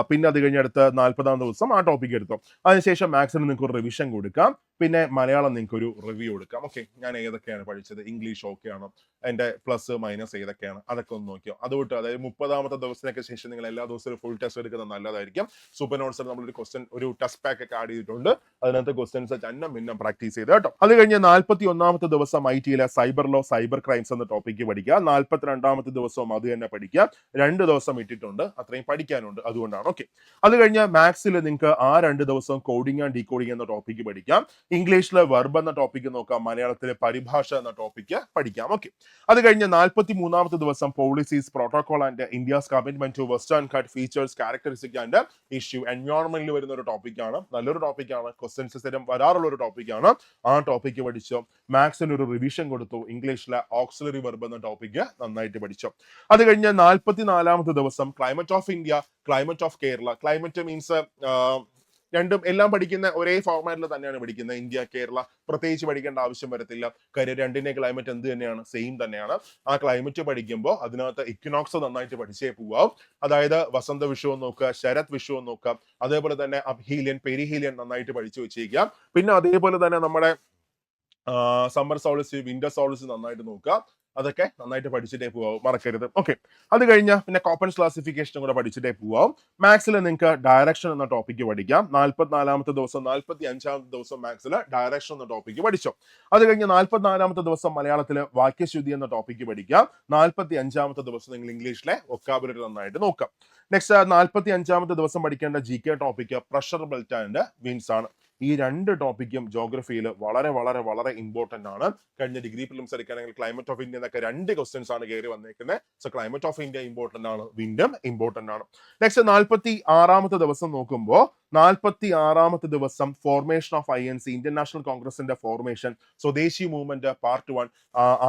പിന്നെ അത് കഴിഞ്ഞ അടുത്ത നാൽപ്പതാം ദിവസം ആ ടോപ്പിക് എടുത്തോ. അതിനുശേഷം മാത്സിന് നിങ്ങൾക്ക് ഒരു റിവിഷൻ കൊടുക്കാം. പിന്നെ മലയാളം നിങ്ങൾക്ക് ഒരു റിവ്യൂ എടുക്കാം ഓക്കെ ഞാൻ ഏതൊക്കെയാണ് പഠിച്ചത്? ഇംഗ്ലീഷ് ഓക്കെ ആണോ? എന്റെ പ്ലസ് മൈനസ് ഏതൊക്കെയാണ്? അതൊക്കെ ഒന്ന് നോക്കിയോ. അതുകൊണ്ട് അതായത് മുപ്പതാമത്തെ ദിവസത്തിനൊക്കെ ശേഷം നിങ്ങൾ എല്ലാ ദിവസവും ഫുൾ ടെസ്റ്റ് എടുക്കുന്നത് നല്ലതായിരിക്കും. സൂപ്പർ നോട്ട്സിൽ നമ്മളൊരു ക്വസ്റ്റൻ ഒരു ടെസ്റ്റ് പാക്ക് ഒക്കെ ആഡ് ചെയ്തിട്ടുണ്ട്. അതിനകത്ത് ക്വസ്റ്റൻസ് ചന്നം ഭിന്നം പ്രാക്ടീസ് ചെയ്ത് കേട്ടോ. അത് കഴിഞ്ഞ് നാൽപ്പത്തി ഒന്നാമത്തെ ദിവസം ഐ ടിയിലെ സൈബർ ലോ സൈബർ ക്രൈംസ് എന്ന ടോപ്പിക്ക് പഠിക്കുക. നാൽപ്പത്തിരണ്ടാമത്തെ ദിവസവും അത് തന്നെ പഠിക്കുക. രണ്ട് ദിവസം ഇട്ടിട്ടുണ്ട്. അത്രയും പഠിക്കാനുണ്ട് അതുകൊണ്ടാണ്. ഓക്കെ അത് കഴിഞ്ഞ് മാത്സിൽ നിങ്ങൾക്ക് ആ രണ്ട് ദിവസം കോഡിംഗ് ആൻഡ് ഡീകോഡിംഗ് എന്ന ടോപ്പിക്ക് പഠിക്കാം. ഇംഗ്ലീഷിലെ വെർബ് എന്ന ടോപ്പിക്ക് നോക്കാം. മലയാളത്തിലെ പരിഭാഷ എന്ന ടോപ്പിക്ക് പഠിക്കാം. ഓക്കെ അത് കഴിഞ്ഞ് നാൽപ്പത്തി മൂന്നാമത്തെ ദിവസം policies protocol and India's commitment to western cut features characteristic and issue എൻവയോൺമെന്റിൽ വരുന്ന ഒരു ടോപ്പിക്കാണ് നല്ലൊരു ടോപ്പിക്കാണ് ക്വസ്റ്റ്യൻസ് സ്ഥിരം വരാറുള്ള ഒരു ടോപ്പിക്കാണ് ആ ടോപ്പിക്ക് പഠിച്ചു. മാത്സിന് ഒരു റിവിഷൻ കൊടുത്തു. ഇംഗ്ലീഷിലെ ഓക്സിലറി വെർബ് എന്ന ടോപ്പിക്ക് നന്നായിട്ട് പഠിച്ചു. അത് കഴിഞ്ഞ് നാൽപ്പത്തി നാലാമത്തെ ദിവസം climate of India climate of Kerala climate means രണ്ടും എല്ലാം പഠിക്കുന്ന ഒരേ ഫോർമാറ്റിൽ തന്നെയാണ് പഠിക്കുന്നത്. ഇന്ത്യ കേരള പ്രത്യേകിച്ച് പഠിക്കേണ്ട ആവശ്യം വരത്തില്ല. കാര്യം രണ്ടിന്റെ ക്ലൈമറ്റ് എന്ത് തന്നെയാണ്? സെയിം തന്നെയാണ്. ആ ക്ലൈമറ്റ് പഠിക്കുമ്പോൾ അതിനകത്ത് ഇക്വിനോക്സ് നന്നായിട്ട് പഠിച്ചേ പോവാം. അതായത് വസന്ത വിഷുവും നോക്കുക ശരത് വിഷുവും നോക്കുക അതേപോലെ തന്നെ അബ്ഹീലിയൻ പെരിഹീലിയൻ നന്നായിട്ട് പഠിച്ചു വെച്ചേക്കാം പിന്നെ അതേപോലെ തന്നെ നമ്മുടെ സമ്മർ സോളിസ് വിന്റർ സോളിസ് നന്നായിട്ട് നോക്കുക. അതൊക്കെ നന്നായിട്ട് പഠിച്ചിട്ടേ പോവാം മറക്കരുത്. ഓക്കെ അത് കഴിഞ്ഞാൽ പിന്നെ കോപ്പൻസ് ക്ലാസിഫിക്കേഷനും കൂടെ പഠിച്ചിട്ടേ പോവാം. മാത്സിൽ നിങ്ങൾക്ക് ഡയറക്ഷൻ എന്ന ടോപ്പിക്ക് പഠിക്കാം. നാൽപ്പത്തിനാലാമത്തെ ദിവസം നാൽപ്പത്തി അഞ്ചാമത്തെ ദിവസം മാത്സിൽ ഡയറക്ഷൻ എന്ന ടോപ്പിക്ക് പഠിച്ചോ. അത് കഴിഞ്ഞ് നാൽപ്പത്തിനാലാമത്തെ ദിവസം മലയാളത്തിൽ വാക്യശുദ്ധി എന്ന ടോപ്പിക്ക് പഠിക്കാം. നാൽപ്പത്തി അഞ്ചാമത്തെ ദിവസം നിങ്ങൾ ഇംഗ്ലീഷിലെ ഒക്കാബുലറി നന്നായിട്ട് നോക്കാം. നെക്സ്റ്റ് നാൽപ്പത്തി അഞ്ചാമത്തെ ദിവസം പഠിക്കേണ്ട G K topic pressure belt and winds ആണ്. ഈ രണ്ട് ടോപ്പിക്കും ജോഗ്രഫിയിൽ വളരെ വളരെ വളരെ ഇമ്പോർട്ടന്റ് ആണ്. കഴിഞ്ഞ ഡിഗ്രി പ്രിലിംസ് എടുക്കുകയാണെങ്കിൽ ക്ലൈമറ്റ് ഓഫ് ഇന്ത്യ എന്നൊക്കെ രണ്ട് ക്വസ്റ്റ്യൻസ് ആണ് കയറി വന്നേക്കുന്നത് so climate of India important ആണ്. വിൻഡും ഇമ്പോർട്ടന്റ് ആണ്. നെക്സ്റ്റ് നാൽപ്പത്തി ആറാമത്തെ ദിവസം നോക്കുമ്പോൾ നാൽപ്പത്തി ആറാമത്തെ ദിവസം formation of I N C Indian national കോൺഗ്രസിന്റെ formation swadeshi movement part one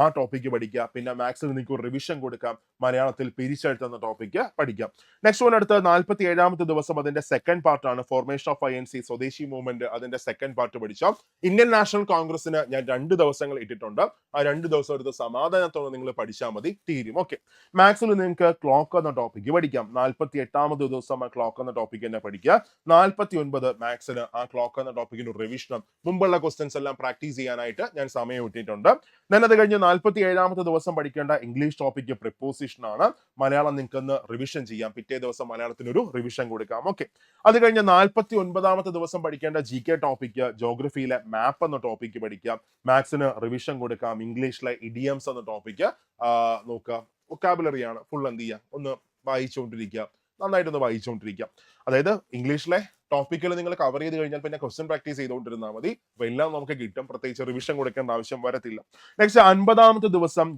ആ ടോപ്പിക്ക് പഠിക്കുക. പിന്നെ മാത്സിൽ നിങ്ങൾക്ക് ഒരു റിവിഷൻ കൊടുക്കാം. മലയാളത്തിൽ പിരിച്ചെഴുത്തുന്ന ടോപ്പിക്ക് പഠിക്കാം. നെക്സ്റ്റ് വൺ അടുത്ത് നാൽപ്പത്തി ഏഴാമത്തെ ദിവസം അതിന്റെ സെക്കൻഡ് പാർട്ടാണ് formation of I N C swadeshi movement അതിന്റെ സെക്കൻഡ് പാർട്ട് പഠിച്ചോ. ഇന്ത്യൻ നാഷണൽ കോൺഗ്രസിന് ഞാൻ രണ്ട് ദിവസങ്ങൾ ഇട്ടിട്ടുണ്ട്. ആ രണ്ട് ദിവസം എടുത്ത് സമാധാനത്തോടെ നിങ്ങൾ പഠിച്ചാൽ മതി. തീരും. ഓക്കെ മാത്സിൽ നിങ്ങൾക്ക് ക്ലോക്ക് എന്ന ടോപ്പിക്ക് പഠിക്കാം. നാൽപ്പത്തി എട്ടാമത് ദിവസം ആ ക്ലോക്ക് എന്ന ടോപ്പിക് തന്നെ പഠിക്കുക. നാൽപ്പത്തി ഒൻപത് മാത്സിന് ആ ക്ലോക്ക് എന്ന ടോപ്പിക്കിന് റിവിഷനും മുമ്പുള്ള ക്വസ്റ്റ്യൻസ് എല്ലാം പ്രാക്ടീസ് ചെയ്യാനായിട്ട് ഞാൻ സമയം ഇട്ടിട്ടുണ്ട്. ഞാൻ അത് കഴിഞ്ഞ് നാൽപ്പത്തി ഏഴാമത്തെ ദിവസം പഠിക്കേണ്ട ഇംഗ്ലീഷ് ടോപ്പിക്ക് പ്രിപ്പോസിഷൻ ആണ്. മലയാളം നിങ്ങൾക്ക് ഒന്ന് റിവിഷൻ ചെയ്യാം. പിറ്റേ ദിവസം മലയാളത്തിന് ഒരു റിവിഷൻ കൊടുക്കാം. ഓക്കെ അത് കഴിഞ്ഞ് നാൽപ്പത്തി ഒൻപതാമത്തെ ദിവസം പഠിക്കേണ്ട ജി കെ ടോപ്പിക്ക് ജോഗ്രഫിയിലെ മാപ്പ് എന്ന ടോപ്പിക്ക് പഠിക്കാം. മാത്സിന് റിവിഷൻ കൊടുക്കാം. ഇംഗ്ലീഷിലെ ഇഡിയംസ് എന്ന ടോപ്പിക്ക് നോക്കാം. വൊക്കാബുലറി ആണ്. ഫുൾ എന്ത് ചെയ്യുക ഒന്ന് വായിച്ചുകൊണ്ടിരിക്കുക നന്നായിട്ടൊന്ന് വായിച്ചുകൊണ്ടിരിക്കുക അതായത് ഇംഗ്ലീഷിലെ ടോപ്പിക്കുകൾ നിങ്ങൾ കവർ ചെയ്ത് കഴിഞ്ഞാൽ പിന്നെ ക്വസ്റ്റ്യൻ പ്രാക്ടീസ് ചെയ്തുകൊണ്ടിരുന്നാൽ മതി. അപ്പൊ എല്ലാം നമുക്ക് കിട്ടും. പ്രത്യേകിച്ച് റിവിഷൻ കൊടുക്കേണ്ട ആവശ്യം വരത്തില്ല. നെക്സ്റ്റ് അൻപതാമത്തെ ദിവസം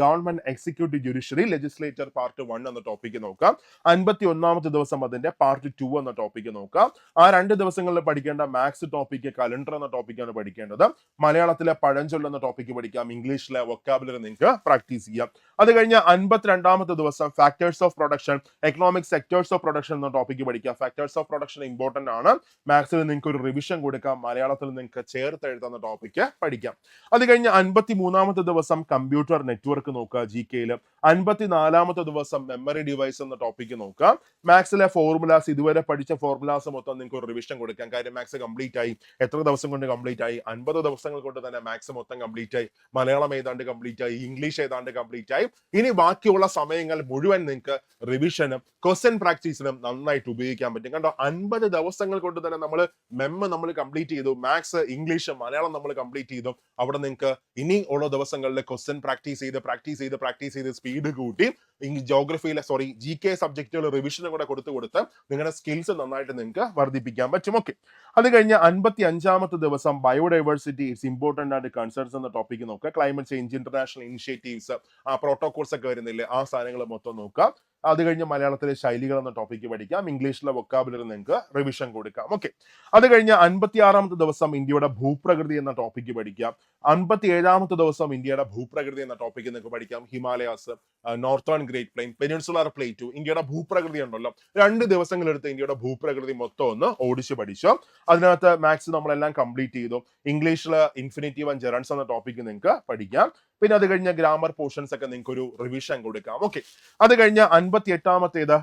government executive judiciary legislator part one എന്ന ടോപ്പിക്ക് നോക്കാം. അൻപത്തി ഒന്നാമത്തെ ദിവസം അതിന്റെ പാർട്ട് ടു എന്ന ടോപ്പിക്ക് നോക്കാം. ആ രണ്ട് ദിവസങ്ങളിൽ പഠിക്കേണ്ട മാത്സ് ടോപ്പിക്ക് കലണ്ടർ എന്ന ടോപ്പിക്കാണ് പഠിക്കേണ്ടത്. മലയാളത്തിലെ പഴഞ്ചൊല്ല് എന്ന ടോപ്പിക്ക് പഠിക്കാം. ഇംഗ്ലീഷിലെ വൊക്കാബുലറി നിങ്ങൾക്ക് പ്രാക്ടീസ് ചെയ്യാം. അത് കഴിഞ്ഞ് അൻപത്തിരണ്ടാമത്തെ ദിവസം factors of production economic sectors of production എന്ന ടോപ്പിക്ക് പഠിക്കാം. ഫാക്ടേഴ്സ് ഓഫ് പ്രൊഡക്ഷൻ ഇമ്പോർട്ടന്റ് ആണ്. മാത്സിൽ നിങ്ങൾക്ക് ഒരു റിവിഷൻ കൊടുക്കാം. മലയാളത്തിൽ നിങ്ങൾക്ക് ചേർത്ത് എഴുതുന്ന ടോപ്പിക്ക് പഠിക്കാം. അത് കഴിഞ്ഞ് അൻപത്തി മൂന്നാമത്തെ ദിവസം കമ്പ്യൂട്ടർ നെറ്റ്വർക്ക് നോക്കുക ജി കെയിൽ അൻപത്തി നാലാമത്തെ ദിവസം മെമ്മറി ഡിവൈസ് എന്ന ടോപ്പിക്ക് നോക്കുക. മാത്സിലെ ഫോർമുലാസ് ഇതുവരെ പഠിച്ച ഫോർമുലാസ് മൊത്തം നിങ്ങൾക്ക് ഒരു റിവിഷൻ കൊടുക്കാം. കാര്യം മാത്സ് കംപ്ലീറ്റ് ആയി. എത്ര ദിവസം കൊണ്ട് കംപ്ലീറ്റ് ആയി? അൻപത് ദിവസങ്ങൾ കൊണ്ട് തന്നെ മാത്സ് മൊത്തം കംപ്ലീറ്റ് ആയി. മലയാളം ഏതാണ്ട് കംപ്ലീറ്റ് ആയി. ഇംഗ്ലീഷ് ഏതാണ്ട് കംപ്ലീറ്റ് ആയി. ഇനി ബാക്കിയുള്ള സമയങ്ങൾ മുഴുവൻ നിങ്ങൾക്ക് റിവിഷനും ക്വസ്റ്റ്യൻ പ്രാക്ടീസിനും നന്നായിട്ട് ഉപയോഗിക്കാൻ പറ്റും. കണ്ടോ അൻപത് ദിവസങ്ങൾ കൊണ്ട് തന്നെ നമ്മൾ മെമ്മ നമ്മൾ കംപ്ലീറ്റ് ചെയ്തു. മാത്സ് ഇംഗ്ലീഷ് മലയാളം നമ്മൾ കംപ്ലീറ്റ് ചെയ്തു. അവിടെ നിങ്ങൾക്ക് ഇനി ഉള്ള ദിവസങ്ങളിൽ ക്വസ്റ്റ്യൻ പ്രാക്ടീസ് ചെയ്ത് പ്രാക്ടീസ് ചെയ്ത് പ്രാക്ടീസ് ചെയ്ത് സ്പീഡ് കൂട്ടി ജോഗ്രഫിയിലെ സോറി ജി കെ സബ്ജക്റ്റുകൾ റിവിഷനും കൂടെ കൊടുത്ത് കൊടുത്ത് നിങ്ങളുടെ സ്കിൽസ് നന്നായിട്ട് നിങ്ങൾക്ക് വർദ്ധിപ്പിക്കാൻ പറ്റും. ഓക്കെ അത് കഴിഞ്ഞ് അൻപത്തി അഞ്ചാമത്തെ ദിവസം biodiversity it's important and concerns എന്ന ടോപ്പിക്ക് നോക്കുക. ക്ലൈമറ്റ് ചേഞ്ച് ഇന്റർനാഷണൽ ഇനിഷ്യേറ്റീവ്സ് ആ പ്രോട്ടോകോൾസ് ഒക്കെ വരുന്നില്ലേ ആ സാധനങ്ങൾ മൊത്തം നോക്കുക. അത് കഴിഞ്ഞ് മലയാളത്തിലെ ശൈലികൾ എന്ന ടോപ്പിക്ക് പഠിക്കാം. ഇംഗ്ലീഷിലെ വൊക്കാബുലറി നിങ്ങൾക്ക് റിവിഷൻ കൊടുക്കാം. ഓക്കെ അത് കഴിഞ്ഞ് അൻപത്തി ആറാമത്തെ ദിവസം ഇന്ത്യയുടെ ഭൂപ്രകൃതി എന്ന ടോപ്പിക്ക് പഠിക്കാം. അൻപത്തി ഏഴാമത്തെ ദിവസം ഇന്ത്യയുടെ ഭൂപ്രകൃതി എന്ന ടോപ്പിക്ക് നിങ്ങൾക്ക് പഠിക്കാം. Himalayas northern great plain peninsular plateau ഇന്ത്യയുടെ ഭൂപ്രകൃതി ഉണ്ടല്ലോ. രണ്ട് ദിവസങ്ങളെടുത്ത് ഇന്ത്യയുടെ ഭൂപ്രകൃതി മൊത്തം ഒന്ന് ഓടിച്ച് പഠിച്ചു. അതിനകത്ത് മാത്സ് നമ്മളെല്ലാം കംപ്ലീറ്റ് ചെയ്തു. ഇംഗ്ലീഷിലെ ഇൻഫിനിറ്റീവ് ആൻഡ് ജെറൻസ് എന്ന ടോപ്പിക്ക് നിങ്ങൾക്ക് പഠിക്കാം. പിന്നെ അത് കഴിഞ്ഞ ഗ്രാമർ പോർഷൻസ് ഒക്കെ നിങ്ങൾക്ക് ഒരു റിവിഷൻ കൊടുക്കാം. ഓക്കെ അത് കഴിഞ്ഞ അൻപത്തി എട്ടാമത്തേത്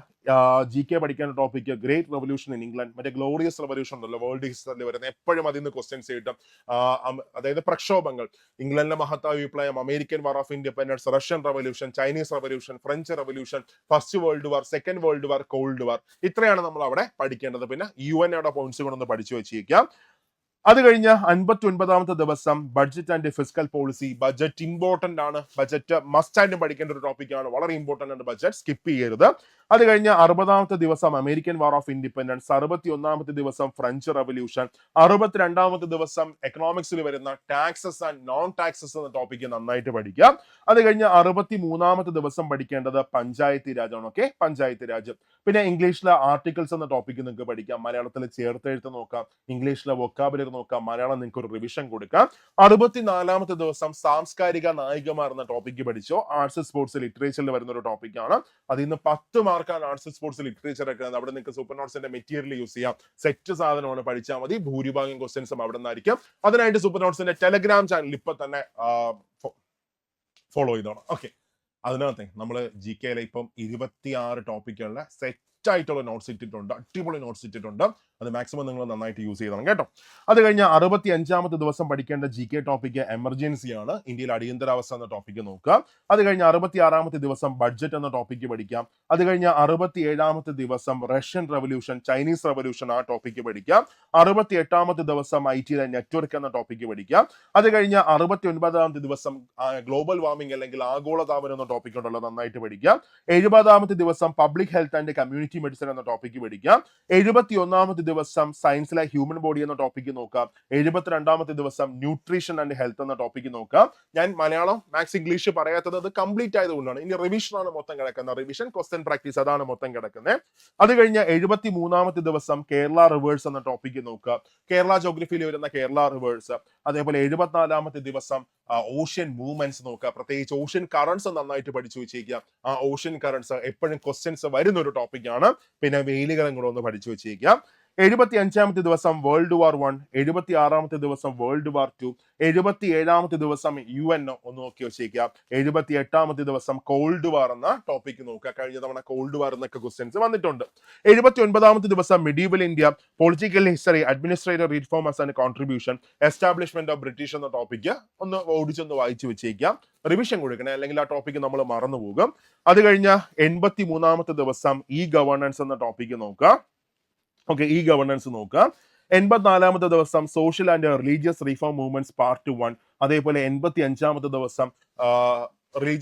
ജി കെ പഠിക്കേണ്ട topic great revolution in England മറ്റേ ഗ്ലോറിയസ് റെവല്യൂഷൻ ഉണ്ടല്ലോ വേൾഡ് ഹിസ്റ്ററിൽ വരുന്ന എപ്പോഴും അതിൽ നിന്ന് ക്വസ്റ്റ്യൻസ് കിട്ടും. അതായത് പ്രക്ഷോഭങ്ങൾ. ഇംഗ്ലണ്ടിലെ മഹത്തായ വിപ്ലവം American war of independence Russian revolution Chinese revolution French revolution first world war second world war cold war ഇത്രയാണ് നമ്മൾ അവിടെ പഠിക്കേണ്ടത്. പിന്നെ യു എൻ പോയിന്റ്സ് കൊണ്ടൊന്ന് പഠിച്ചു വെച്ചിരിക്കാം. അത് കഴിഞ്ഞ അൻപത്തി ഒൻപതാമത്തെ ദിവസം budget and fiscal policy budget important ആണ്. ബഡ്ജറ്റ് മസ്റ്റ് ആൻഡ് പഠിക്കേണ്ട ഒരു ടോപ്പിക് ആണ്. വളരെ ഇമ്പോർട്ടന്റ് ആണ് ബഡ്ജറ്റ് സ്കിപ്പ് ചെയ്യരുത്. അത് കഴിഞ്ഞ അറുപതാമത്തെ ദിവസം അമേരിക്കൻ വാർ ഓഫ് ഇൻഡിപെൻഡൻസ് അറുപത്തി ഒന്നാമത്തെ ദിവസം ഫ്രഞ്ച് റവല്യൂഷൻ അറുപത്തിരണ്ടാമത്തെ ദിവസം എക്കണോമിക്സിൽ വരുന്ന ടാക്സസ് ആൻഡ് നോൺ ടാക്സസ് എന്ന ടോപ്പിക്ക് നന്നായിട്ട് പഠിക്കാം അത് കഴിഞ്ഞ അറുപത്തി മൂന്നാമത്തെ ദിവസം പഠിക്കേണ്ടത് പഞ്ചായത്തി രാജാണ് ഓക്കെ പഞ്ചായത്തി രാജ്. പിന്നെ ഇംഗ്ലീഷിലെ ആർട്ടിക്കിൾസ് എന്ന ടോപ്പിക്ക് നിങ്ങൾക്ക് പഠിക്കാം. മലയാളത്തിൽ ചേർത്തെഴുത്ത് നോക്കാം. ഇംഗ്ലീഷിലെ വൊക്കാബുലറി നോക്കാം. മലയാളം നിങ്ങൾക്ക് ഒരു റിവിഷൻ കൊടുക്കാം. അറുപത്തിനാലാമത്തെ ദിവസം സാംസ്കാരിക നായികമാർ എന്ന ടോപ്പിക്ക് പഠിച്ചോ. ആർട്സ് സ്പോർട്സ് ലിറ്ററേച്ചറിൽ വരുന്ന ഒരു ടോപ്പിക്കാണ് അതിൽ നിന്ന് പത്ത് മാർക്കാണ് ആർട്സ് സ്പോർട്സ് ലിറ്ററേച്ചർ ഒക്കെ അവിടെ നിങ്ങൾക്ക് സൂപ്പർ നോട്ട്സിന്റെ മെറ്റീരിയൽ യൂസ് ചെയ്യാം. സെറ്റ് സാധനമാണ് പഠിച്ചാൽ മതി. ഭൂരിഭാഗം ക്വസ്റ്റ്യൻസും അവിടെ നിന്നായിരിക്കും. അതിനായിട്ട് സൂപ്പർ നോട്ട്സിന്റെ ടെലഗ്രാം ചാനൽ ഇപ്പൊ തന്നെ ഫോളോ ചെയ്തോണം. ഓക്കെ അതിനകത്തെ നമ്മൾ ജി കെയിലെ ഇപ്പം ഇരുപത്തിയാറ് ടോപ്പിക്കുള്ള സെറ്റ് ആയിട്ടുള്ള നോട്ട്സ് ഇട്ടിട്ടുണ്ട്. അടിപൊളി നോട്ട്സ് ഇട്ടിട്ടുണ്ട്. അത് മാക്സിമം നിങ്ങൾ നന്നായിട്ട് യൂസ് ചെയ്തണം കേട്ടോ? അത് കഴിഞ്ഞ് അറുപത്തി അഞ്ചാമത്തെ ദിവസം പഠിക്കേണ്ട ജി കെ ടോപ്പിക് എമർജൻസി ആണ്. ഇന്ത്യയിൽ അടിയന്തരാവസ്ഥ എന്ന ടോപ്പിക് നോക്കുക. അത് കഴിഞ്ഞ് അറുപത്തി ആറാമത്തെ ദിവസം ബഡ്ജറ്റ് എന്ന ടോപ്പിക്ക് പഠിക്കാം. അത് കഴിഞ്ഞ് അറുപത്തി ഏഴാമത്തെ ദിവസം റഷ്യൻ റവല്യൂഷൻ ചൈനീസ് റവല്യൂഷൻ ആ ടോപ്പിക് പഠിക്കാം. അറുപത്തി എട്ടാമത്തെ ദിവസം ഐ ടിയിലെ നെറ്റ്വർക്ക് എന്ന ടോപ്പിക്ക് പഠിക്കാം. അത് കഴിഞ്ഞ് അറുപത്തി ഒൻപതാമത്തെ ദിവസം ഗ്ലോബൽ വാർമിംഗ് അല്ലെങ്കിൽ ആഗോളതാപനം എന്ന ടോപ്പിക് ഉണ്ടല്ലോ നന്നായിട്ട് പഠിക്കാം. എഴുപതാമത്തെ ദിവസം public health and community medicine എന്ന ടോപ്പിക്ക് പഠിക്കാം. എഴുപത്തി ഒന്നാമത്തെ ദിവസം സയൻസിലെ ഹ്യൂമൻ ബോഡി എന്ന ടോപ്പിക്ക് നോക്കാം. എഴുപത്തിരണ്ടാമത്തെ ദിവസം ന്യൂട്രീഷൻ ആൻഡ് ഹെൽത്ത് എന്ന ടോപ്പിക്ക് നോക്കാം. ഞാൻ മലയാളം മാത്സ് ഇംഗ്ലീഷ് പറയാത്തത് അത് കംപ്ലീറ്റ് ആയതുകൊണ്ടാണ്. ഇനി റിവിഷൻ ആണ് മൊത്തം കിടക്കുന്നത്. റിവിഷൻ ക്വസ്റ്റ്യൻ പ്രാക്ടീസ് അതാണ് മൊത്തം കിടക്കുന്നത്. അത് കഴിഞ്ഞ എഴുപത്തി മൂന്നാമത്തെ ദിവസം കേരള റിവേഴ്സ് എന്ന ടോപ്പിക്ക് നോക്കുക കേരള ജോഗ്രഫിയിൽ വരുന്ന കേരള റിവേഴ്സ് അതേപോലെ എഴുപത്തിനാലാമത്തെ ദിവസം ഓഷ്യൻ മൂവ്മെന്റ്സ് നോക്കുക പ്രത്യേകിച്ച് ഓഷ്യൻ കറൻസ് നന്നായിട്ട് പഠിച്ചു വെച്ചേക്കുക ആ ഓഷ്യൻ കറൻസ് എപ്പോഴും ക്വസ്റ്റ്യൻസ് വരുന്ന ഒരു ടോപ്പിക്കാണ് പിന്നെ വെയിലുകളും കൂടെ ഒന്ന് പഠിച്ചു വെച്ചേക്കുക എഴുപത്തി അഞ്ചാമത്തെ ദിവസം വേൾഡ് വാർ വൺ എഴുപത്തി ആറാമത്തെ ദിവസം വേൾഡ് വാർ ടു എഴുപത്തി ഏഴാമത്തെ ദിവസം യു എൻ ഒന്ന് നോക്കി വെച്ചേക്കുക എഴുപത്തി എട്ടാമത്തെ ദിവസം കോൾഡ് വാർ എന്ന ടോപ്പിക്ക് നോക്കുക. കഴിഞ്ഞ തവണ കോൾഡ് വാർ എന്നൊക്കെ ക്വസ്റ്റ്യൻസ് വന്നിട്ടുണ്ട്. എഴുപത്തി ഒൻപതാമത്തെ ദിവസം medieval India political history administrative reformers and contribution establishment of British എന്ന ടോപ്പിക്ക് ഒന്ന് ഓടിച്ചൊന്ന് വായിച്ചു വെച്ചേക്കാം റിവിഷൻ കൊടുക്കണേ. അല്ലെങ്കിൽ ആ ടോപ്പിക്ക് നമ്മൾ മറന്നു പോകും അത് കഴിഞ്ഞ എൺപത്തി മൂന്നാമത്തെ ദിവസം ഇ ഗവർണൻസ് എന്ന ടോപ്പിക്ക് നോക്കുക. ഓക്കെ ഈ ഗവർണൻസ് നോക്കാം. എൺപത്തിനാലാമത്തെ ദിവസം social and religious reform movements part one അതേപോലെ എൺപത്തി അഞ്ചാമത്തെ ദിവസം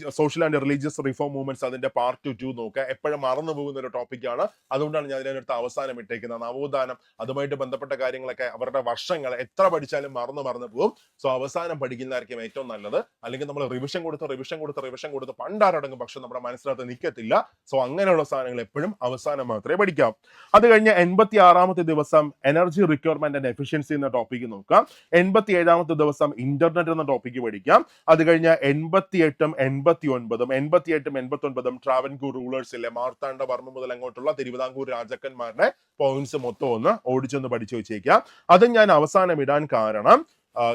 social and religious reform movements അതിന്റെ പാർട്ട് ടു നോക്കുക. എപ്പോഴും മറന്നു പോകുന്ന ഒരു ടോപ്പിക്കാണ് അതുകൊണ്ടാണ് ഞാൻ ഇതിനടുത്ത് അവസാനം ഇട്ടേക്കുന്നത്. നവോത്ഥാനം അതുമായിട്ട് ബന്ധപ്പെട്ട കാര്യങ്ങളൊക്കെ അവരുടെ വർഷങ്ങൾ എത്ര പഠിച്ചാലും മറന്നു മറന്നു പോകും. സോ അവസാനം പഠിക്കുന്നതായിരിക്കും ഏറ്റവും നല്ലത്. അല്ലെങ്കിൽ നമ്മൾ റിവിഷൻ കൊടുത്ത് റിവിഷൻ കൊടുത്ത് റിവിഷൻ കൊടുത്ത് പണ്ടാരടങ്ങും പക്ഷെ നമ്മുടെ മനസ്സിനകത്ത് നിൽക്കത്തില്ല സോ അങ്ങനെയുള്ള സാധനങ്ങൾ എപ്പോഴും അവസാനം മാത്രമേ പഠിക്കാം. അത് കഴിഞ്ഞ് എൺപത്തി ആറാമത്തെ ദിവസം എനർജി റിക്വയർമെന്റ് ആൻഡ് എഫിഷ്യൻസി എന്ന ടോപ്പിക്ക് നോക്കാം. എൺപത്തി ഏഴാമത്തെ ദിവസം ഇന്റർനെറ്റ് എന്ന ടോപ്പിക്ക് പഠിക്കാം. അത് കഴിഞ്ഞ് എൺപത്തി എട്ടും എൺപത്തി ഒൻപതും എൺപത്തി എട്ടും എൺപത്തി ഒൻപതും ട്രാവൻകൂർ റൂളേഴ്സിലെ മാർത്താണ്ഡ വർമ്മ മുതൽ അങ്ങോട്ടുള്ള തിരുവിതാംകൂർ രാജാക്കന്മാരുടെ പോയിന്റ്സ് മൊത്തം ഒന്ന് ഓടിച്ചൊന്ന് പഠിച്ചു വെച്ചേക്കാം അത് ഞാൻ അവസാനം ഇടാൻ കാരണം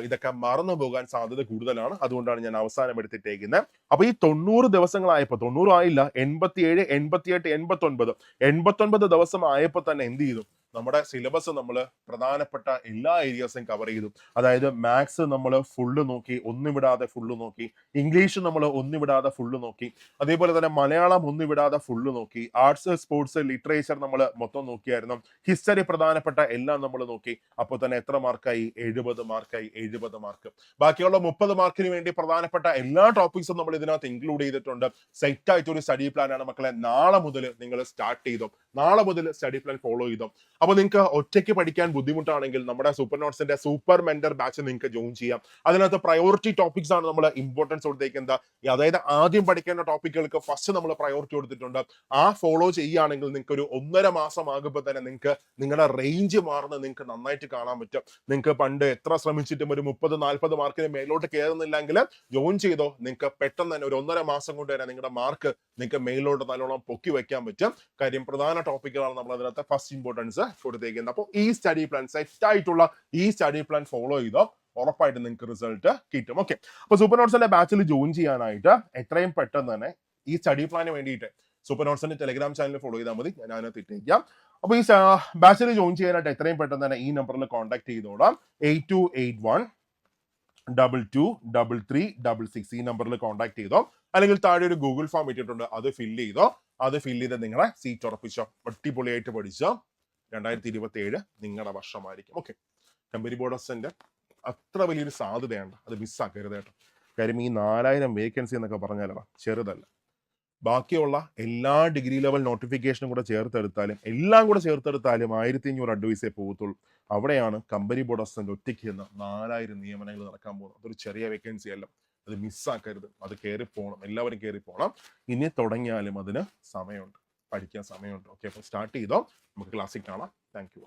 ഇതൊക്കെ മറന്നു പോകാൻ സാധ്യത കൂടുതലാണ്. അതുകൊണ്ടാണ് ഞാൻ അവസാനം എടുത്തിട്ടേക്കുന്നത് അപ്പൊ ഈ തൊണ്ണൂറ് ദിവസങ്ങളായപ്പോ തൊണ്ണൂറ് ആയില്ല എൺപത്തിയേഴ് എൺപത്തിയെട്ട് എൺപത്തി ഒൻപത് എൺപത്തി ഒൻപത് ദിവസം ആയപ്പോ തന്നെ എന്ത് ചെയ്തു? നമ്മുടെ സിലബസ് നമ്മൾ പ്രധാനപ്പെട്ട എല്ലാ ഏരിയാസും കവർ ചെയ്തു. അതായത് മാത്സ് നമ്മൾ ഫുള്ള് നോക്കി ഒന്നുവിടാതെ ഫുള്ള് നോക്കി ഇംഗ്ലീഷ് നമ്മൾ ഒന്നുവിടാതെ ഫുള്ള് നോക്കി അതേപോലെ തന്നെ മലയാളം ഒന്നുവിടാതെ ഫുള്ള് നോക്കി ആർട്സ് സ്പോർട്സ് ലിറ്ററേച്ചർ നമ്മൾ മൊത്തം നോക്കിയായിരുന്നു. ഹിസ്റ്ററി പ്രധാനപ്പെട്ട എല്ലാം നമ്മൾ നോക്കി. അപ്പോൾ തന്നെ എത്ര മാർക്കായി എഴുപത് മാർക്കായി എഴുപത് മാർക്ക് ബാക്കിയുള്ള മുപ്പത് മാർക്കിന് വേണ്ടി പ്രധാനപ്പെട്ട എല്ലാ ടോപ്പിക്സും നമ്മൾ ഇതിനകത്ത് ഇൻക്ലൂഡ് ചെയ്തിട്ടുണ്ട്. സെറ്റ് ആയിട്ട് ഒരു സ്റ്റഡി പ്ലാനാണ് മക്കളെ. നാളെ മുതൽ നിങ്ങൾ സ്റ്റാർട്ട് ചെയ്തോ? നാളെ മുതൽ സ്റ്റഡി പ്ലാൻ ഫോളോ ചെയ്തോ? അപ്പൊ നിങ്ങൾക്ക് ഒറ്റയ്ക്ക് പഠിക്കാൻ ബുദ്ധിമുട്ടാണെങ്കിൽ നമ്മുടെ സൂപ്പർ നോട്ട്സിന്റെ സൂപ്പർ മെന്റർ ബാച്ച് നിങ്ങൾക്ക് ജോയിൻ ചെയ്യാം. അതിനകത്ത് പ്രയോറിറ്റി ടോപ്പിക്സ് ആണ് നമ്മൾ ഇമ്പോർട്ടൻസ് കൊടുത്തേക്കുന്നത്. അതായത് ആദ്യം പഠിക്കേണ്ട ടോപ്പിക്കുകൾക്ക് ഫസ്റ്റ് നമ്മൾ പ്രയോറിറ്റി കൊടുത്തിട്ടുണ്ട്. ആ ഫോളോ ചെയ്യുകയാണെങ്കിൽ നിങ്ങൾക്ക് ഒരു ഒന്നര മാസം ആകുമ്പോൾ തന്നെ നിങ്ങൾക്ക് നിങ്ങളുടെ റേഞ്ച് മാറുന്നത് നിങ്ങൾക്ക് നന്നായിട്ട് കാണാൻ പറ്റും. നിങ്ങൾക്ക് പണ്ട് എത്ര ശ്രമിച്ചിട്ടും ഒരു മുപ്പത് നാൽപ്പത് മാർക്കിന് മേലോട്ട് കയറുന്നില്ലെങ്കിൽ ജോയിൻ ചെയ്തോ നിങ്ങൾക്ക് പെട്ടെന്ന് തന്നെ ഒരു ഒന്നര മാസം കൊണ്ട് തന്നെ നിങ്ങളുടെ മാർക്ക് നിങ്ങൾക്ക് മേലോട്ട് നല്ലോണം പൊക്കി വെക്കാൻ പറ്റും. കാര്യം പ്രധാന ടോപ്പിക്കുകളാണ് നമ്മൾ അതിനകത്ത് ഫസ്റ്റ് ഇമ്പോർട്ടൻസ് കൊടുത്തേക്കുന്നത് അപ്പോൾ ഈ സ്റ്റഡി പ്ലാൻ സെറ്റ് ആയിട്ടുള്ള ഈ സ്റ്റഡി പ്ലാൻ ഫോളോ ചെയ്തോ ഉറപ്പായിട്ടും നിങ്ങൾക്ക് റിസൾട്ട് കിട്ടും. ഓക്കെ അപ്പൊ സൂപ്പർ നോട്ട്സിന്റെ ബാച്ചിൽ ജോയിൻ ചെയ്യാനായിട്ട് എത്രയും പെട്ടെന്ന് തന്നെ ഈ സ്റ്റഡി പ്ലാന് വേണ്ടിയിട്ട് സൂപ്പർ നോട്ട്സിന്റെ ടെലിഗ്രാം ചാനൽ ഫോളോ ചെയ്താൽ മതി. ഞാൻ അതിനകത്ത് ഇട്ടേക്കാം. അപ്പൊ ഈ ബാച്ചിൽ ജോയിൻ ചെയ്യാനായിട്ട് എത്രയും പെട്ടെന്ന് തന്നെ ഈ നമ്പറിൽ കോൺടാക്ട് ചെയ്തോളാം. Eight two eight one double two double three double six ഈ നമ്പറിൽ കോൺടാക്ട് ചെയ്തോ. അല്ലെങ്കിൽ താഴെ ഒരു ഗൂഗിൾ ഫോം ഇട്ടിട്ടുണ്ട്. അത് ഫില്ല് ചെയ്തോ. അത് ഫില്ല് ചെയ്ത് നിങ്ങളെ സീറ്റ് ഉറപ്പിച്ചോ. അടിപൊളിയായിട്ട് പഠിച്ചോ. രണ്ടായിരത്തി ഇരുപത്തി ഏഴ് നിങ്ങളുടെ വർഷമായിരിക്കും. ഓക്കെ കമ്പനി ബോർഡസിന്റെ അത്ര വലിയൊരു സാധ്യതയുണ്ട്. അത് മിസ്സാക്കരുത് കേട്ടോ. കാര്യം ഈ നാലായിരം വേക്കൻസി എന്നൊക്കെ പറഞ്ഞാലോ ചെറുതല്ല. ബാക്കിയുള്ള എല്ലാ ഡിഗ്രി ലെവൽ നോട്ടിഫിക്കേഷനും കൂടെ ചേർത്തെടുത്താലും എല്ലാം കൂടെ ചേർത്തെടുത്താലും ആയിരത്തി അഞ്ഞൂറ് അഡ്വൈസേ പോകത്തുള്ളൂ അവിടെയാണ് കമ്പനി ബോർഡ് അസിസ്റ്റന്റ് ഒറ്റയ്ക്ക് എന്ന നാലായിരം നിയമനങ്ങൾ നടക്കാൻ പോകുന്നത്. അതൊരു ചെറിയ വേക്കൻസി അല്ല. അത് മിസ്സാക്കരുത് അത് കയറി പോകണം എല്ലാവരും കയറി പോകണം ഇനി തുടങ്ങിയാലും അതിന് സമയമുണ്ട്. പഠിക്കാൻ സമയമുണ്ട്. ഓക്കെ അപ്പോൾ സ്റ്റാർട്ട് ചെയ്തോ. നമുക്ക് ക്ലാസ്സിൽ കാണാം. Thank you